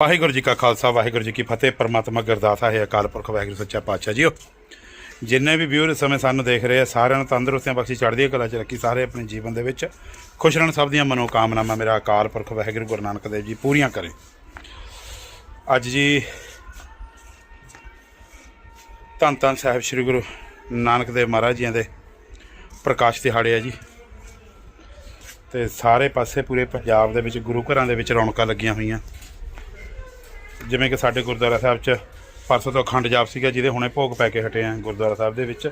ਵਾਹਿਗੁਰੂ ਜੀ ਕਾ ਖਾਲਸਾ, ਵਾਹਿਗੁਰੂ ਜੀ ਕੀ ਫਤਿਹ। ਪਰਮਾਤਮਾ ਗੁਰਦਾਤਾ ਹੈ ਅਕਾਲ ਪੁਰਖ, ਵਾਹਿਗੁਰੂ ਸੱਚਾ ਪਾਤਸ਼ਾਹ ਜੀਓ। ਜਿੰਨੇ ਵੀ ਵਿਊਅਰ ਇਸ ਸਮੇਂ ਸਾਨੂੰ ਦੇਖ ਰਹੇ ਆ, ਸਾਰਿਆਂ ਨੂੰ ਤੰਦਰੁਸਤੀਆਂ ਬਖਸ਼ੀ ਚੜ੍ਹਦੀ ਕਲਾ ਚ ਰੱਖੀ ਸਾਰੇ ਆਪਣੇ ਜੀਵਨ ਦੇ ਵਿੱਚ। ਖੁਸ਼ ਰਹਿਣ ਸਭ ਦੀਆਂ ਮਨੋਕਾਮਨਾਵਾਂ ਮੇਰਾ ਅਕਾਲ ਪੁਰਖ, ਵਾਹਿਗੁਰੂ ਗੁਰੂ ਨਾਨਕ ਦੇਵ ਜੀ ਪੂਰੀਆਂ ਕਰੇ। ਅੱਜ ਜੀ ਧੰਨ ਧੰਨ ਸਾਹਿਬ ਸ੍ਰੀ ਗੁਰੂ ਨਾਨਕ ਦੇਵ ਮਹਾਰਾਜ ਜੀਆਂ ਦੇ ਪ੍ਰਕਾਸ਼ ਦਿਹਾੜੇ ਆ ਜੀ। ਤੇ ਸਾਰੇ ਪਾਸੇ ਪੂਰੇ ਪੰਜਾਬ ਦੇ ਵਿੱਚ, ਗੁਰੂ ਘਰਾਂ ਦੇ ਵਿੱਚ ਰੌਣਕਾਂ ਲੱਗੀਆਂ ਹੋਈਆਂ। ਜਿਵੇਂ ਕਿ ਸਾਡੇ ਗੁਰਦੁਆਰਾ ਸਾਹਿਬ 'ਚ ਪਰਸੋਂ ਤੋਂ ਅਖੰਡ ਜਾਪ ਸੀਗਾ, ਜਿਹਦੇ ਹੁਣੇ ਭੋਗ ਪੈ ਕੇ ਹਟੇ ਆ ਗੁਰਦੁਆਰਾ ਸਾਹਿਬ ਦੇ ਵਿੱਚ।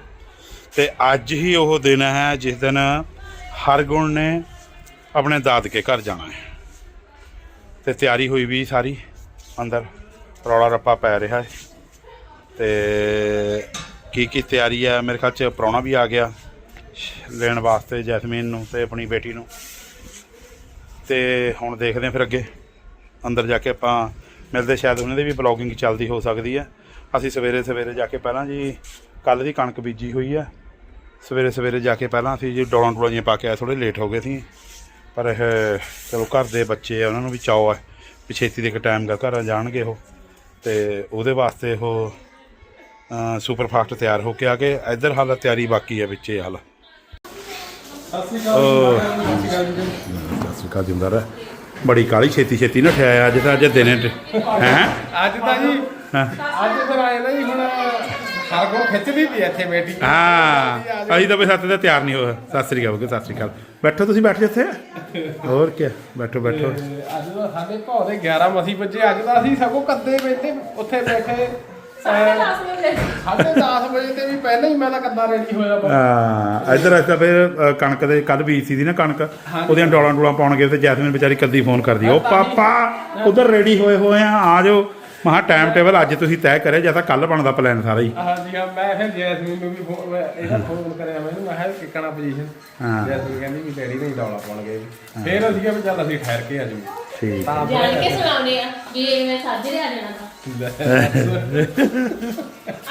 ਤੇ ਅੱਜ ਹੀ ਉਹ ਦਿਨ ਹੈ ਜਿਸ ਦਿਨ ਹਰਗੁਣ ਨੇ ਆਪਣੇ ਦਾਦਕੇ ਘਰ ਜਾਣਾ ਹੈ। ਤੇ ਤਿਆਰੀ ਹੋਈ ਵੀ ਸਾਰੀ, ਅੰਦਰ ਰੌਲਾ ਰੱਪਾ ਪੈ ਰਿਹਾ ਹੈ। ਤੇ ਕੀ ਕੀ ਤਿਆਰੀ ਹੈ? ਮੇਰੇ ਖਿਆਲ 'ਚ ਪ੍ਰਾਹੁਣਾ ਵੀ ਆ ਗਿਆ ਲੈਣ ਵਾਸਤੇ, ਜੈਸਮੀਨ ਨੂੰ ਤੇ ਆਪਣੀ ਬੇਟੀ ਨੂੰ। ਤੇ ਹੁਣ ਦੇਖਦੇ ਹਾਂ ਫਿਰ ਅੱਗੇ। ਅੰਦਰ ਜਾ ਕੇ ਆਪਾਂ ਮਿਲਦੇ ਸ਼ਾਇਦ ਉਹਨਾਂ ਦੀ ਵੀ ਬਲੌਗਿੰਗ ਚੱਲਦੀ ਹੋ ਸਕਦੀ ਹੈ। ਅਸੀਂ ਸਵੇਰੇ ਸਵੇਰੇ ਜਾ ਕੇ ਪਹਿਲਾਂ ਜੀ ਕੱਲ ਦੀ ਕਣਕ ਬੀਜੀ ਹੋਈ ਹੈ। ਸਵੇਰੇ ਸਵੇਰੇ ਜਾ ਕੇ ਪਹਿਲਾਂ ਅਸੀਂ ਜੀ ਡੋਲਾਂ ਡੋਲਾਂ ਪਾ ਕੇ ਆਏ ਥੋੜੇ ਲੇਟ ਹੋ ਗਏ ਸੀ। ਪਰ ਇਹ ਚਲੋ ਘਰ ਦੇ ਬੱਚੇ ਆ ਉਹਨਾਂ ਨੂੰ ਵੀ ਚਾਅ ਹੈ ਵੀ ਛੇਤੀ ਦੇ ਇੱਕ ਟਾਈਮ ਦਾ ਘਰ ਜਾਣਗੇ ਉਹ। ਤੇ ਉਹਦੇ ਵਾਸਤੇ ਉਹ ਸੁਪਰ ਫਾਸਟ ਤਿਆਰ ਹੋ ਕੇ ਆ ਗਏ। ਇੱਧਰ ਹਾਲ ਤਿਆਰੀ ਬਾਕੀ ਹੈ ਵਿੱਚੇ ਹਾਲ। ਸਤਿ ਸ਼੍ਰੀ ਅਕਾਲ ਜੀ, ਸਤਿ ਸ਼੍ਰੀ ਅਕਾਲ ਜੀ। ਸਤਿ ਸ਼੍ਰੀ ਅਕਾਲ ਜਿੰਦਰ। ਬੜੀ ਕਾਲੀ ਛੇਤੀ ਛੇਤੀ ਨਾ ਠਿਆਇਆ ਅੱਜ ਤਾਂ ਅੱਜ ਦਿਨੇ ਹੈ? ਅੱਜ ਤਾਂ ਜੀ ਅੱਜ ਫਿਰ ਆਏ ਨਾ ਜੀ ਹੁਣ ਕੋਲ ਖਿੱਚਦੀ ਪਈ ਇੱਥੇ ਬੈਠੀ ਹਾਂ ਅਸੀਂ ਤਾਂ ਬਈ ਸੱਤ ਦਾ ਤਿਆਰ ਨਹੀਂ ਹੋਇਆ ਸਤਿ ਸ੍ਰੀ ਅਕਾਲ ਸਤਿ ਸ੍ਰੀ ਅਕਾਲ। ਬੈਠੋ ਤੁਸੀਂ ਬੈਠ ਜਿੱਥੇ ਹੋਰ ਕੀ ਬੈਠੋ ਬੈਠੋ। ਤੇ ਅੱਜ ਤਾਂ ਸਾਡੇ ਦੇ 11 ਮਸੀ ਵੱਜੇ ਅੱਜ ਤਾਂ ਅਸੀਂ ਸਗੋਂ ਕੱਦੇ ਬੈਠੇ ਉੱਥੇ ਬੈਠੇ। ਸਾਢੇ 10 ਵਜੇ ਤੇ ਵੀ ਪਹਿਲਾਂ ਹੀ ਮੈਂ ਤਾਂ ਕੱਦਾ ਰੈਡੀ ਹੋਇਆ ਵਾ। ਆ ਇੱਧਰ ਅਸੀਂ ਤਾਂ ਫਿਰ ਅ, ਕਣਕ ਦੇ ਕੱਲ ਬੀਜੀ ਸੀ ਨਾ ਕਣਕ ਉਹਦੀਆਂ ਡੋਲਾਂ ਡੋਲਾਂ ਪਾਉਣ ਗਏ ਤੇ ਜੈਸਮੀਨ ਵਿਚਾਰੀ ਕੱਦੀ ਫੋਨ ਕਰਦੀ ਉਹ ਪਾਪਾ ਉਧਰ ਰੈਡੀ ਹੋਏ ਹੋਏ ਆ ਆ ਜਾਓ। ਮਹਾ ਟਾਈਮ ਟੇਬਲ ਅੱਜ ਤੁਸੀਂ ਤੈਅ ਕਰਿਆ ਜਾਂ ਤਾਂ ਕੱਲ ਬਣਦਾ ਪਲਾਨ ਸਾਰਾ ਹੀ। ਹਾਂਜੀ ਹਾਂ ਮੈਂ ਫਿਰ ਜੈਸਮੀਨ ਨੂੰ ਵੀ ਫੋਨ ਮੈਂ ਇਹਦਾ ਫੋਨ ਕਰਿਆ ਮੈਨੂੰ ਮੈਂ ਕਿਹਾ ਕਿੱਕਣਾ ਪੋਜੀਸ਼ਨ ਹਾਂ। ਜੈਸਮੀਨ ਕਹਿੰਦੀ ਵੀ ਡੈਡੀ ਨਹੀਂ ਡੌਲਾ ਪਾਉਣ ਗਏ। ਫਿਰ ਅਸੀਂ ਕਿਹਾ ਵੀ ਚੱਲ ਅਸੀਂ ਠਹਿਰ ਕੇ ਆ ਜਾਈਏ। ਠੀਕ। ਤਾਂ ਜਾਣ ਕੇ ਸੁਣਾਉਣੇ ਆ ਵੀ ਇਹ ਮੈਂ ਸਾਜਰੇ ਆ ਜਾਣਾ ਤਾਂ।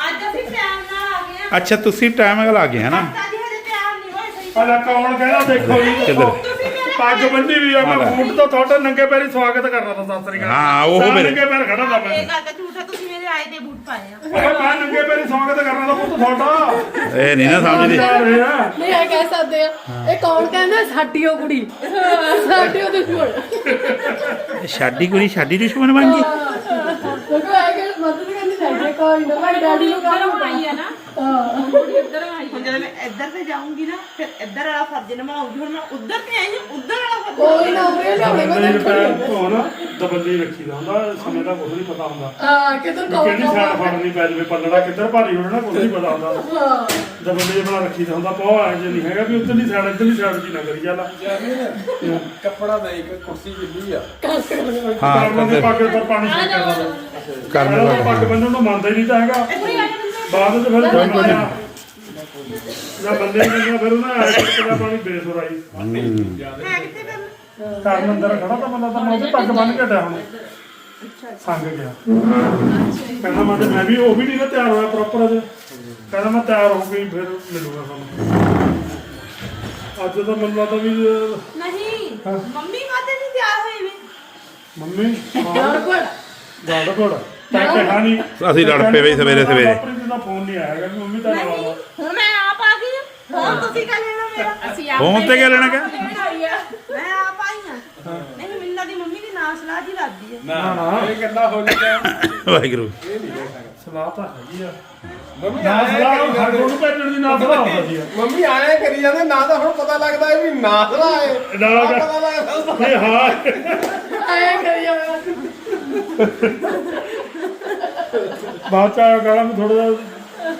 ਅੱਜ ਅਸੀਂ ਟਾਈਮ ਨਾਲ ਆ ਗਏ ਆ। ਅੱਛਾ ਤੁਸੀਂ ਟਾਈਮ ਅਗਲ ਆ ਗਏ ਹੈ ਨਾ? ਹਜੇ ਤਿਆਰ ਨਹੀਂ ਹੋਏ ਸਹੀ ਪਹਿਲਾਂ ਕੌਣ ਕਹਿੰਦਾ ਦੇਖੋ ਜੀ ਕਿੱਧਰ? ਤੁਸੀਂ ਪੱਗ ਬੰਨੀ ਵੀ ਆ ਮੈਂ ਬੂਟ ਤੋਂ ਤੁਹਾਡੇ ਨੰਗੇ ਪੈਰੀ ਸਵਾਗਤ ਕਰਨਾ ਤਾਂ ਸਤਿ ਸ੍ਰੀ ਅਕਾਲ। ਹਾਂ, ਉਹ ਸਾਰਾ ਮੇਰੇ- ਨੰਗੇ ਪੈਰ ਖੜਾ ਦਾ ਮੈਂ। ਇਹ ਗੱਲ ਤਾਂ ਝੂਠ ਤੁਸੀਂ ਮੇਰੇ ਆਏ ਦੇ ਬੂਟ ਪਾਏ ਆ। ਮੈਂ ਨੰਗੇ ਪੈਰੀ ਸਵਾਗਤ ਕਰਨਾ ਦਾ ਪੁੱਤ ਤੁਹਾਡਾ। ਇਹ ਨਹੀਂ ਨਾ ਸਮਝਦੀ। ਜਾ ਰਹੇ ਆ? ਨਹੀਂ ਇਹ ਕਹਿ ਸਕਦੇ ਆ। ਇਹ ਕੌਣ ਕਹਿੰਦਾ ਸਾਡੀ ਉਹ ਕੁੜੀ? ਸਾਡੀ ਉਹ ਦੁਸ਼ਮਣ। ਸਾਡੀ ਕੁੜੀ ਸਾਡੀ ਦੁਸ਼ਮਣ ਬਣ ਗਈ। ਕਿਉਂਕਿ ਇਹ ਕਿ ਮਦਦ ਕਰਨੀ ਚਾਹੀਦੀ ਹੈ ਕੋਈ ਨਾ ਭਾਈ ਡੈਡੀ ਨੂੰ ਇੱਧਰੋਂ ਆਈ ਆ ਨਾ ਹੁਣ ਜਦੋਂ ਮੈਂ ਇੱਧਰ ਤੇ ਜਾਊਂਗੀ ਨਾ ਫਿਰ ਇੱਧਰ ਵਾਲਾ ਫਰਜ਼ ਨਿਭਾਉਂਗੀ ਹੁਣ ਮੈਂ ਉੱਧਰ ਤੇ ਆਈ ਹਾਂ ਉੱਧਰ ਵਾਲਾ ਫਰਜ਼ ਕੋਈ ਨਾ ਹੋਵੇ ਨਾ ਹੋਵੇ ਬੰਦੇ ਮੈਂ ਪੈਰ ਧੋਣ ਦਬੱਲੀ ਰੱਖੀ ਦਾ ਹੁੰਦਾ ਸਮੇਂ ਦਾ ਕੁਝ ਨਹੀਂ ਪਤਾ ਹੁੰਦਾ। ਹਾਂ ਕਿਧਰ ਵੀ ਕਿਹੜੀ ਸਾਈਡ ਫੜਨੀ ਪੈ ਜਵੇ ਪੱਲੜਾ ਕਿੱਧਰ ਭਾਰੀ ਹੋਣਾ ਕੁਝ ਨਹੀਂ ਪਤਾ ਹੁੰਦਾ। ਹਾਂ। ਦਬੱਲੀ ਬਣਾ ਰੱਖੀ ਦਾ ਹੁੰਦਾ ਪਹੁ ਆ ਜੇ ਨਹੀਂ ਹੈਗਾ ਵੀ ਉੱਧਰਲੀ ਸਾਈਡ ਇੱਧਰਲੀ ਸਾਈਡ ਜੀ ਨਾ ਕਰੀ ਚੱਲ। ਕੱਪੜਾ ਦੇ ਇੱਕ ਕੁਰਸੀ ਜਿੱਲੀ ਆ। ਹਾਂ ਦੇ ਪੱਗ ਉੱਪਰ ਪਾਣੀ ਆ ਛਿੜਕਿਆ ਜਾਓ ਦਾ ਕਰਨ ਪੱਗ। ਬੰਨਣ ਨੂੰ ਮੰਨਦਾ ਹੀ ਨਹੀਂ ਤਾਂ ਹੈਗਾ। ਬਾਅਦ ਵਿੱਚ ਫਿਰ ਜੰਮ ਜਾਂ ਬੰਦੇ ਨੇ ਫਿਰ ਉਹਨਾਂ ਆਇਆ ਕਿ ਪਾਣੀ ਬੇਸੁਰਾਈ ਮੈਂ ਕਿੱਥੇ ਫਿਰ ਕਰਨ ਅੰਦਰ ਖੜਾ ਤਾਂ ਬੰਦਾ ਤਾਂ ਮੈਂ ਉਹਦੀ ਪੱਗ ਬੰਨ ਕੇ ਡਿਆ ਹੁਣ। ਸੰਗ ਗਿਆ। ਕਹਿੰਦਾ ਮੈਂ ਤੇ ਮੈਂ ਵੀ ਉਹ ਵੀ ਨਹੀਂ ਨਾ ਤਿਆਰ ਹੋਇਆ ਪ੍ਰੋਪਰ ਅਜੇ। ਕਹਿੰਦਾ ਮੈਂ ਤਿਆਰ ਹੋ ਗਈ ਫਿਰ ਮਿਲੂਗਾ ਤੁਹਾਨੂੰ। ਅੱਜ ਤਾਂ ਮੈਨੂੰ ਲੱਗਦਾ ਵੀ ਨਹੀਂ ਮੰਮੀ ਕਾਹਤੇ ਨਹੀਂ ਤਿਆਰ ਹੋਈ ਵੀ। ਮੰਮੀ? ਯਾਰ ਕੋਲ ਗਾੜ ਕੋੜ ਤਾਂ ਕਿਹਾ ਨਹੀਂ ਅਸੀਂ ਲੜ ਪਏ ਬਈ ਸਵੇਰੇ ਸਵੇਰੇ। ਆਪਣੀ ਦਾ ਫੋਨ ਨਹੀਂ ਆਇਆ ਮੰਮੀ ਤਾਂ ਨਾਲ ਆ ਹੁਣ ਮੈਂ ਆਪ ਆ ਗਈ ਹਾਂ ਹੁਣ ਤੁਸੀਂ ਕਹ ਲੈਣਾ ਮੇਰਾ? ਅਸੀਂ ਫੋਨ ਤੇ ਕਿਆ ਲੈਣਾ ਕਿਆ? ਮੈਂ ਆਪ ਆਈ ਹਾਂ ਨਹੀਂ ਮੈਨੂੰ ਲੱਗਦੀ ਮੰਮੀ ਦੀ ਨਾਮ ਸਲਾਹ ਜੀ ਲੱਗਦੀ ਹੈ ਨਾ ਨਾ ਇਹ ਗੱਲਾਂ ਹੋ ਗਈਆਂ। ਵਾਹਿਗੁਰੂ। ਸਲਾਹ ਤਾਂ ਹੈਗੀ ਆ। ਮੰਮੀ ਨਾ ਆਇਆ ਸਲਾਹ ਨੂੰ ਭੇਜਣ ਦੀ ਨਾ ਸਲਾਹ ਹੁੰਦੀ ਆ। ਮੰਮੀ ਆਇਆ ਕਰੀ ਜਾਂਦੇ ਨਾ ਤਾਂ ਹੁਣ ਪਤਾ ਲੱਗਦਾ ਹੈ ਵੀ ਨਾ ਸਲਾਏ ਨਾ ਨਾ ਕਰ- ਪਤਾ ਲੱਗਦਾ। ਇਹ ਹਾਂ। ਆਇਆ ਕਰੀ ਜਾਵੇ ਬਾਅਦ ਚ ਆਇਆ ਗਾਲਾਂ ਨੂੰ ਥੋੜਾ ਜਿਹਾ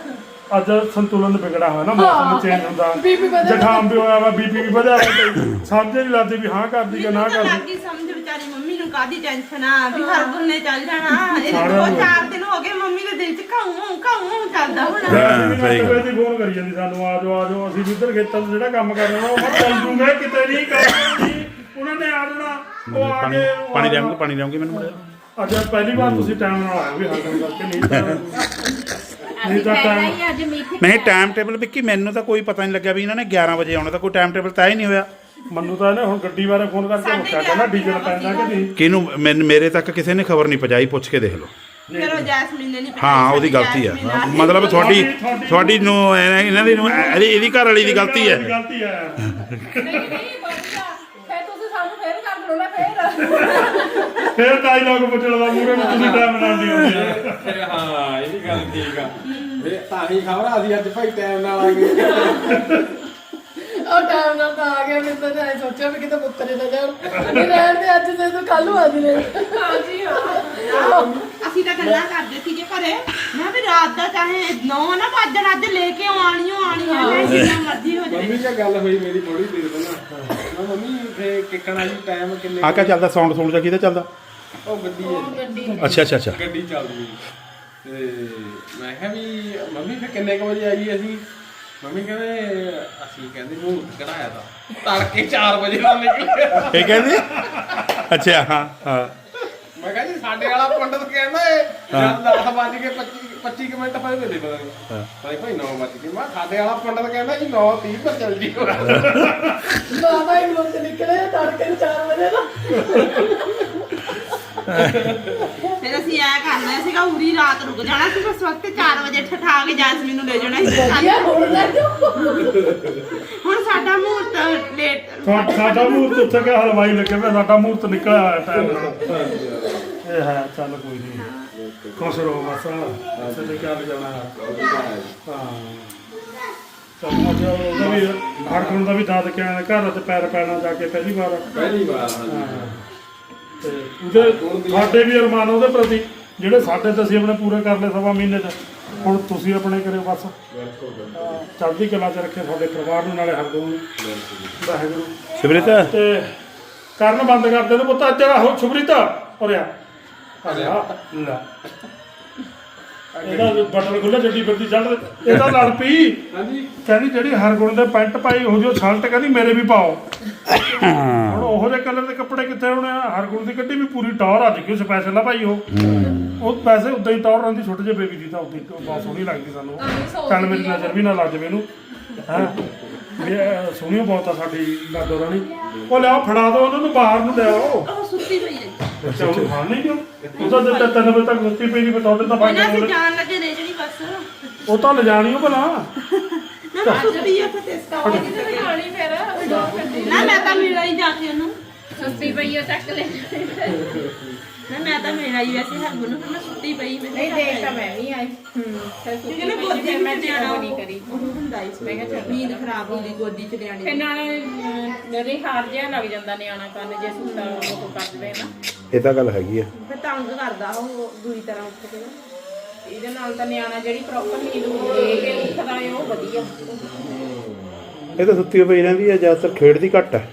ਅੱਜ ਸੰਤੁਲਨ ਵਿਗੜਾ ਹੋਇਆ ਨਾ ਮੌਸਮ ਚੇਂਜ ਹੁੰਦਾ। ਵਧਿਆ। ਜ਼ੁਕਾਮ ਵੀ ਹੋਇਆ ਵਾ ਬੀਪੀ ਵੀ ਵਧਿਆ ਸਮਝ ਨਹੀਂ ਲੱਗਦੀ ਵੀ ਹਾਂ ਕਰਦੀ ਕਿ ਨਾ ਕਰਦੀ। ਲੱਗੀ ਸਮਝ ਵਿਚਾਰੀ ਮੰਮੀ ਨੂੰ ਕਾਦੀ ਟੈਨਸ਼ਨ ਆ ਵੀ ਹਰ ਗੁੰਨੇ ਚੱਲ ਜਾਣਾ। ਇਹ ਦੋ। ਚਾਰ ਦਿਨ ਹੋ ਗਏ ਮੰਮੀ ਦੇ ਦਿਲ ਚ ਕਾਉਂ ਕਾਉਂ ਚੱਲਦਾ ਹੁਣ। ਹਾਂ, ਸਹੀ ਗੱਲ। ਫੋਨ ਕਰੀ ਜਾਂਦੀ ਸਾਨੂੰ ਆ ਜਾਓ ਆ ਜਾਓ ਅਸੀਂ ਵੀ ਇੱਧਰ ਖੇਤਾਂ 'ਚ ਜਿਹੜਾ ਕੰਮ ਕਰਨਾ ਉਹ ਮੈਂ ਚੱਲ ਜੂਗਾ ਕਿਤੇ ਨਹੀਂ ਕਰਦੀ ਉਹਨਾਂ ਨੇ ਆ ਜਾਣਾ ਉਹ ਆ ਪਾਣੀ ਕੇ ਉਹ ਪਾਣੀ ਲਿਆਉਂਗੇ ਮੈਨੂੰ ਅੱਜ ਪਹਿਲੀ ਵਾਰ ਤੁਸੀਂ ਟਾਈਮ ਨਾਲ ਆਏ ਵੀ ਹਾਂ ਕੰਮ ਕਰਕੇ ਨਹੀਂ ਤਾਂ ਨਹੀਂ ਤਾਂ ਟਾਈਮ ਨਹੀਂ ਟਾਈਮ ਟੇਬਲ ਵਿੱਕੀ ਮੈਨੂੰ ਤਾਂ ਕੋਈ ਪਤਾ ਨਹੀਂ ਲੱਗਿਆ ਵੀ ਇਹਨਾਂ ਨੇ 11 ਵਜੇ ਆਉਣਾ ਤਾਂ ਕੋਈ ਟਾਈਮ ਟੇਬਲ ਤੈਅ ਹੀ ਨਹੀਂ ਹੋਇਆ। ਮੈਨੂੰ ਤਾਂ ਇਹਨੇ ਹੁਣ ਗੱਡੀ ਬਾਰੇ ਫੋਨ ਕਰਕੇ ਪੁੱਛਿਆ ਕਹਿੰਦਾ ਡੀਜ਼ਲ ਪੈਂਦਾ ਕਿ ਨਹੀਂ? ਕਿਹਨੂੰ ਮੈਨ- ਮੇਰੇ ਤੱਕ ਕਿਸੇ ਨੇ ਖਬਰ ਨਹੀਂ ਪਹੁੰਚਾਈ ਪੁੱਛ ਕੇ ਦੇਖ ਲਓ। ਫਿਰ ਉਹ ਜੈਸਮੀਨ ਨੇ ਨਹੀਂ ਹਾਂ ਉਹਦੀ ਗਲਤੀ ਆ। ਮਤਲਬ ਤੁਹਾਡੀ ਤੁਹਾਡੀ ਨੂੰ ਇਹਨਾਂ ਦੀ ਨੂੰ ਇਹਦੀ ਇਹਦੀ ਘਰ ਵਾਲੀ ਦੀ ਗਲਤੀ ਹੈ। ਗਲਤੀ ਹੈ। ਨਹੀਂ ਨਹੀਂ ਕਰ ਲਓ ਨਾ ਫੇਰ ਫਿਰ ਡਾਇਲੌਗ ਪੁੱਛਣ ਦਾ ਮੂਰੇ ਨੂੰ ਤੁਸੀਂ ਟਾਈਮ ਨਾਲ ਨਹੀਂ ਹੁੰਦੀ ਆ ਫਿਰ ਹਾਂ ਇਹ ਵੀ ਗੱਲ ਠੀਕ ਆ। ਇਹ ਤਾਂ ਹੀ ਖਬਰ ਅਸੀਂ ਅੱਜ ਭਾਈ ਟਾਈਮ ਨਾਲ ਆ ਗਏ। ਉਹ ਟਾਈਮ ਨਾਲ ਤਾਂ ਆ ਗਿਆ ਮੈਂ ਤਾਂ ਐ ਸੋਚਿਆ ਵੀ ਕਿਤੇ ਮੁੱਕਰੇ ਨਾ ਜਾਣ। ਨਹੀਂ ਰਹਿਣ ਦੇ ਅੱਜ ਤੇ ਤੂੰ ਕੱਲ ਨੂੰ ਆ ਜੀ ਹਾਂਜੀ ਹਾਂ। ਅਸੀਂ ਤਾਂ ਗੱਲਾਂ ਕਰਦੇ ਸੀਗੇ ਘਰੇ। ਮੈਂ ਵੀ ਰਾਤ ਦਾ ਚਾਹੇ 9 ਨਾ ਵੱਜਣ ਅੱਜ ਲੈ ਕੇ ਆਉਣੀ ਆਉਣੀ ਆ ਮੈਂ ਜਿੰਨਾ ਮਰਜ਼ੀ ਹੋ ਜਾਵੇ। ਮੰਮੀ ਨਾਲ ਗੱਲ ਹੋਈ ਮੇਰੀ ਥੋੜੀ ਦੇਰ ਪਹਿਲਾਂ। ਮੈਂ ਮੰਮੀ ਫੇ ਕਿੱਕਣਾ ਜੀ ਟਾਈਮ ਕਿੰਨੇ ਆ ਕਿਆ ਚੱਲਦਾ? ਸਾਊਂਡ ਸਾਊਂਡ ਜਾਂ ਕਿਹਦਾ ਚੱਲਦਾ? ਉਹ ਗੱਡੀ ਹੈ। ਅੱਛਾ ਅੱਛਾ ਅੱਛਾ। ਗੱਡੀ ਚੱਲਦੀ ਤੇ ਮੈਂ ਕਿਹਾ ਵੀ ਮੰਮੀ ਫੇ ਕਿੰਨੇ ਕੁ ਵਜੇ ਆਈ ਅਸੀਂ? ਮੰਮੀ ਕਹਿੰਦੇ ਅਸੀਂ ਕਹਿੰਦੇ ਮੂਹਰਤ ਕਢਾਇਆ ਤਾਂ। ਤੜਕੇ 4 ਵਜੇ ਦਾ ਨਿਕਲਿਆ। ਇਹ ਕਹਿੰਦੇ? ਅੱਛਾ ਹਾਂ ਹਾਂ। ਮੈਂ ਕਿਹਾ ਜੀ ਸਾਡੇ ਵਾਲਾ ਪੰਡਤ ਕਹਿੰਦਾ ਏ ਜਦ 10 ਵੱਜ ਕੇ 25 25 ਕੁ ਮਿੰਟ ਹੋਏ ਵੇਲੇ ਪਤਾ ਨਹੀਂ ਹਾਂ। ਭਾਈ ਭਾਈ 9 ਵੱਜ ਗਏ। ਮੈਂ ਕਿਹਾ ਸਾਡੇ ਵਾਲਾ ਪੰਡਤ ਕਹਿੰਦਾ ਜੀ 9:30 ਪਰ ਚੱਲ ਜੀ। ਬਾਬਾ ਹੀ ਮੁੱਕ ਨਿਕਲੇ ਤੜਕੇ 4 ਵਜੇ ਦਾ। ਫਿਰ ਅਸੀਂ ਐ ਕਰਨਾ ਸੀਗਾ ਉਰੀ ਰਾਤ ਰੁਕ ਜਾਣਾ ਸੀ ਬਸ ਵਕਤ 4 ਵਜੇ ਠਠਾ ਕੇ ਜੈਸਮੀਨ ਨੂੰ ਲੈ ਜਾਣਾ ਸੀ। ਵਧੀਆ ਹੁਣ ਲੈ ਜਾਓ। ਹੁਣ ਸਾਡਾ ਮੂਹਰਤ ਲੇਟ ਸਾ- ਸਾਡਾ ਮੂਰਤ ਉੱਥੇ ਕਿ ਹਲਵਾਈ ਲੱਗੇ ਪਿਆ ਸਾਡਾ ਮੂਰਤ ਨਿਕਲਿਆ ਟਾਈਮ ਨਾਲ। ਇਹ ਹੈ ਚੱਲ ਕੋਈ ਨਹੀਂ ਖੁਸ਼ ਰਹੋ ਬਸ ਤੇ ਤੇ ਕਿਆ ਜਾਣਾ। ਹੈ। ਹਾਂ ਚੱਲ ਅੱਜ ਉਹਦਾ ਵੀ ਹਰਗੁਣ ਦਾ ਵੀ ਦਾਦ ਕਿਆ ਘਰ ਤੇ ਪੈਰ ਪੈਣਾ ਜਾ ਕੇ ਪਹਿਲੀ ਵਾਰ। ਪਹਿਲੀ ਵਾਰ ਹਾਂ। ਤੇ ਉਹਦੇ ਸਾਡੇ ਵੀ ਅਰਮਾਨ ਉਹਦੇ ਪ੍ਰਤੀ। ਜਿਹੜੇ ਸਾਡੇ ਤੇ ਅਸੀਂ ਆਪਣੇ ਪੂਰੇ ਕਰ ਲਏ ਸਵਾ ਮਹੀਨੇ ਚ ਹੁਣ ਤੁਸੀਂ ਆਪਣੇ ਕਰਿਓ ਬਸ। ਹਾਂ, ਚੜ੍ਹਦੀ ਕਲਾ ਚ ਰੱਖੇ ਤੁਹਾਡੇ ਪਰਿਵਾਰ ਨੂੰ ਨਾਲੇ ਹਰਗੁਣ ਨੂੰ। ਵਾਹਿਗੁਰੂ। ਸਿਮਰਿਤ ਤੇ ਕਰਨ ਬੰਦ ਕਰਦੇ ਨੇ ਪੁੱਤ ਅੱਜ ਹੋ ਸੁਭਰੀਤਾ ਉਰਿਆ ਲੈ। ਇਹਦਾ ਬਟਨ ਖੁੱਲਾ ਜੱਡੀ ਫਿਰਦੀ ਚੜ ਇਹਦਾ ਲੜ ਪਈ। ਹਾਂਜੀ। ਕਹਿੰਦੀ ਜਿਹੜੀ ਹਰਗੁਣ ਦੇ ਪੈਂਟ ਪਾਈ ਉਹ ਜੋ ਸ਼ਰਟ ਕਹਿੰਦੀ ਮੇਰੇ ਵੀ ਪਾਓ। ਹੁਣ ਉਹੋ ਜਿਹੇ ਕਲਰ ਦੇ ਕੱਪੜੇ ਕਿੱਥੇ ਹੋਣੇ ਆ? ਹਰਗੁਣ ਦੀ ਗੱਡੀ ਵੀ ਪੂਰੀ ਟੌਰ ਅੱਜ ਕਿਉਂ ਸਪੈਸ਼ਲ ਆ ਭਾਈ ਉਹ। ਉਹ ਪੈਸੇ ਉਦਾਂ ਹੀ ਟੌਰ ਰਹਿੰਦੀ ਛੋਟੇ ਜਿਹੇ ਬੇਬੀ ਦੀ ਤਾਂ ਉਦਾਂ ਹੀ ਬਹੁਤ ਸੋਹਣੀ ਲੱਗਦੀ ਸਾਨੂੰ। ਚੱਲ ਮੇਰੀ ਨਜ਼ਰ ਵੀ ਨਾ ਲੱਗ ਜਾਵੇ ਇਹਨੂੰ। ਹਾਂ? ਇਹ ਸੋਹਣੀ ਬਹੁਤ ਆ ਸਾਡੀ ਲਾਡੋ ਰਾਣੀ। ਉਹ ਲਿਆਓ ਫੜਾ ਦਿਓ ਉਹਨਾਂ ਨੂੰ ਬਾਹਰ ਨੂੰ ਲਿਆਓ। ਉਹ ਸੁੱਤੀ ਪਈ ਹੈ। ਅੱਛਾ ਉਹ ਖਾਣ ਨਹੀਂ ਕਿਉਂ? ਉਹ ਤਾਂ ਜਦ ਤੱਕ 3 ਵਜੇ ਤੱਕ ਸੁੱਤੀ ਪਈ ਨਹੀਂ ਬਤੌੜੇ ਤਾਂ ਉਹਨਾਂ ਬਾਕੀ ਅਸੀਂ ਜਾਣ ਲੱਗੇ ਲੈ ਜਣੀ ਬਸ। ਉਹ ਤਾਂ ਲਿਜਾਣੀ ਉਹ ਭਲਾ। ਮੈਂ ਸੁੱਤੀ ਆ ਇਸ ਉਹ ਕਿਤੇ ਦਿਖਾਣੀ ਫਿਰ ਵੀ ਦੋ ਘੰਟੇ ਨਾ ਮੈਂ ਤਾਂ ਮਿਲ ਆਈ ਜਾ ਕੇ ਉਹਨੂੰ। ਸੁੱਤੀ ਪਈ ਉਹ ਚੱਕ ਲੈ। ਨਾ ਮੈਂ ਤਾਂ ਮਿਲ ਆਈ ਵੈਸੇ ਹਰਗੁਣ ਨੂੰ ਫਿਰ ਮੈਂ ਸੁੱਤੀ ਪਈ ਮੈਂ ਨਹੀਂ ਦੇਖ ਤਾਂ ਮੈਂ ਵੀ ਆਈ। ਹੂੰ। ਕਿਉਂਕਿ ਨਾ ਗੋਦੀ ਮੈਂ ਨਿਆਣਾ ਨਹੀਂ ਕਰੀ। ਉਹ ਹੁੰਦਾ ਇਸ ਮੈਂ ਕਿਹਾ ਨੀਂਦ ਖਰਾਬ ਹੁੰਦੀ ਗੋਦੀ ਚ ਨਿਆਣੇ ਫਿਰ। ਨਾਲੇ ਨਰੇ ਹਾਰ ਜਿਹਾ ਲੱਗ ਜਾਂਦਾ ਨਿਆਣਾ ਕੰਨ ਜੇ ਸੁੱਤਾ ਉਹ ਕਰਦੇ ਨਾ। ਇਹ ਤਾਂ ਗੱਲ ਹੈਗੀ ਆ। ਫਿਰ ਤੰਗ ਕਰਦਾ ਉਹ ਦੂਰੀ ਤਰ੍ਹਾਂ ਉੱਠ ਕੇ ਨਾ। ਇਹਦੇ ਨਾਲ ਤਾਂ ਨਿਆਣਾ ਜਿਹੜੀ ਪ੍ਰੋਪਰ ਨੀਂਦ ਦੇ ਕੇ ਉੱਠਦਾ ਹੈ ਉਹ ਵਧੀਆ। ਇਹ ਤਾਂ ਸੁੱਤੀ ਪਈ ਰਹਿੰਦੀ ਹੈ ਜ਼ਿਆਦਾਤਰ ਖੇਡਦੀ ਘੱਟ ਹੈ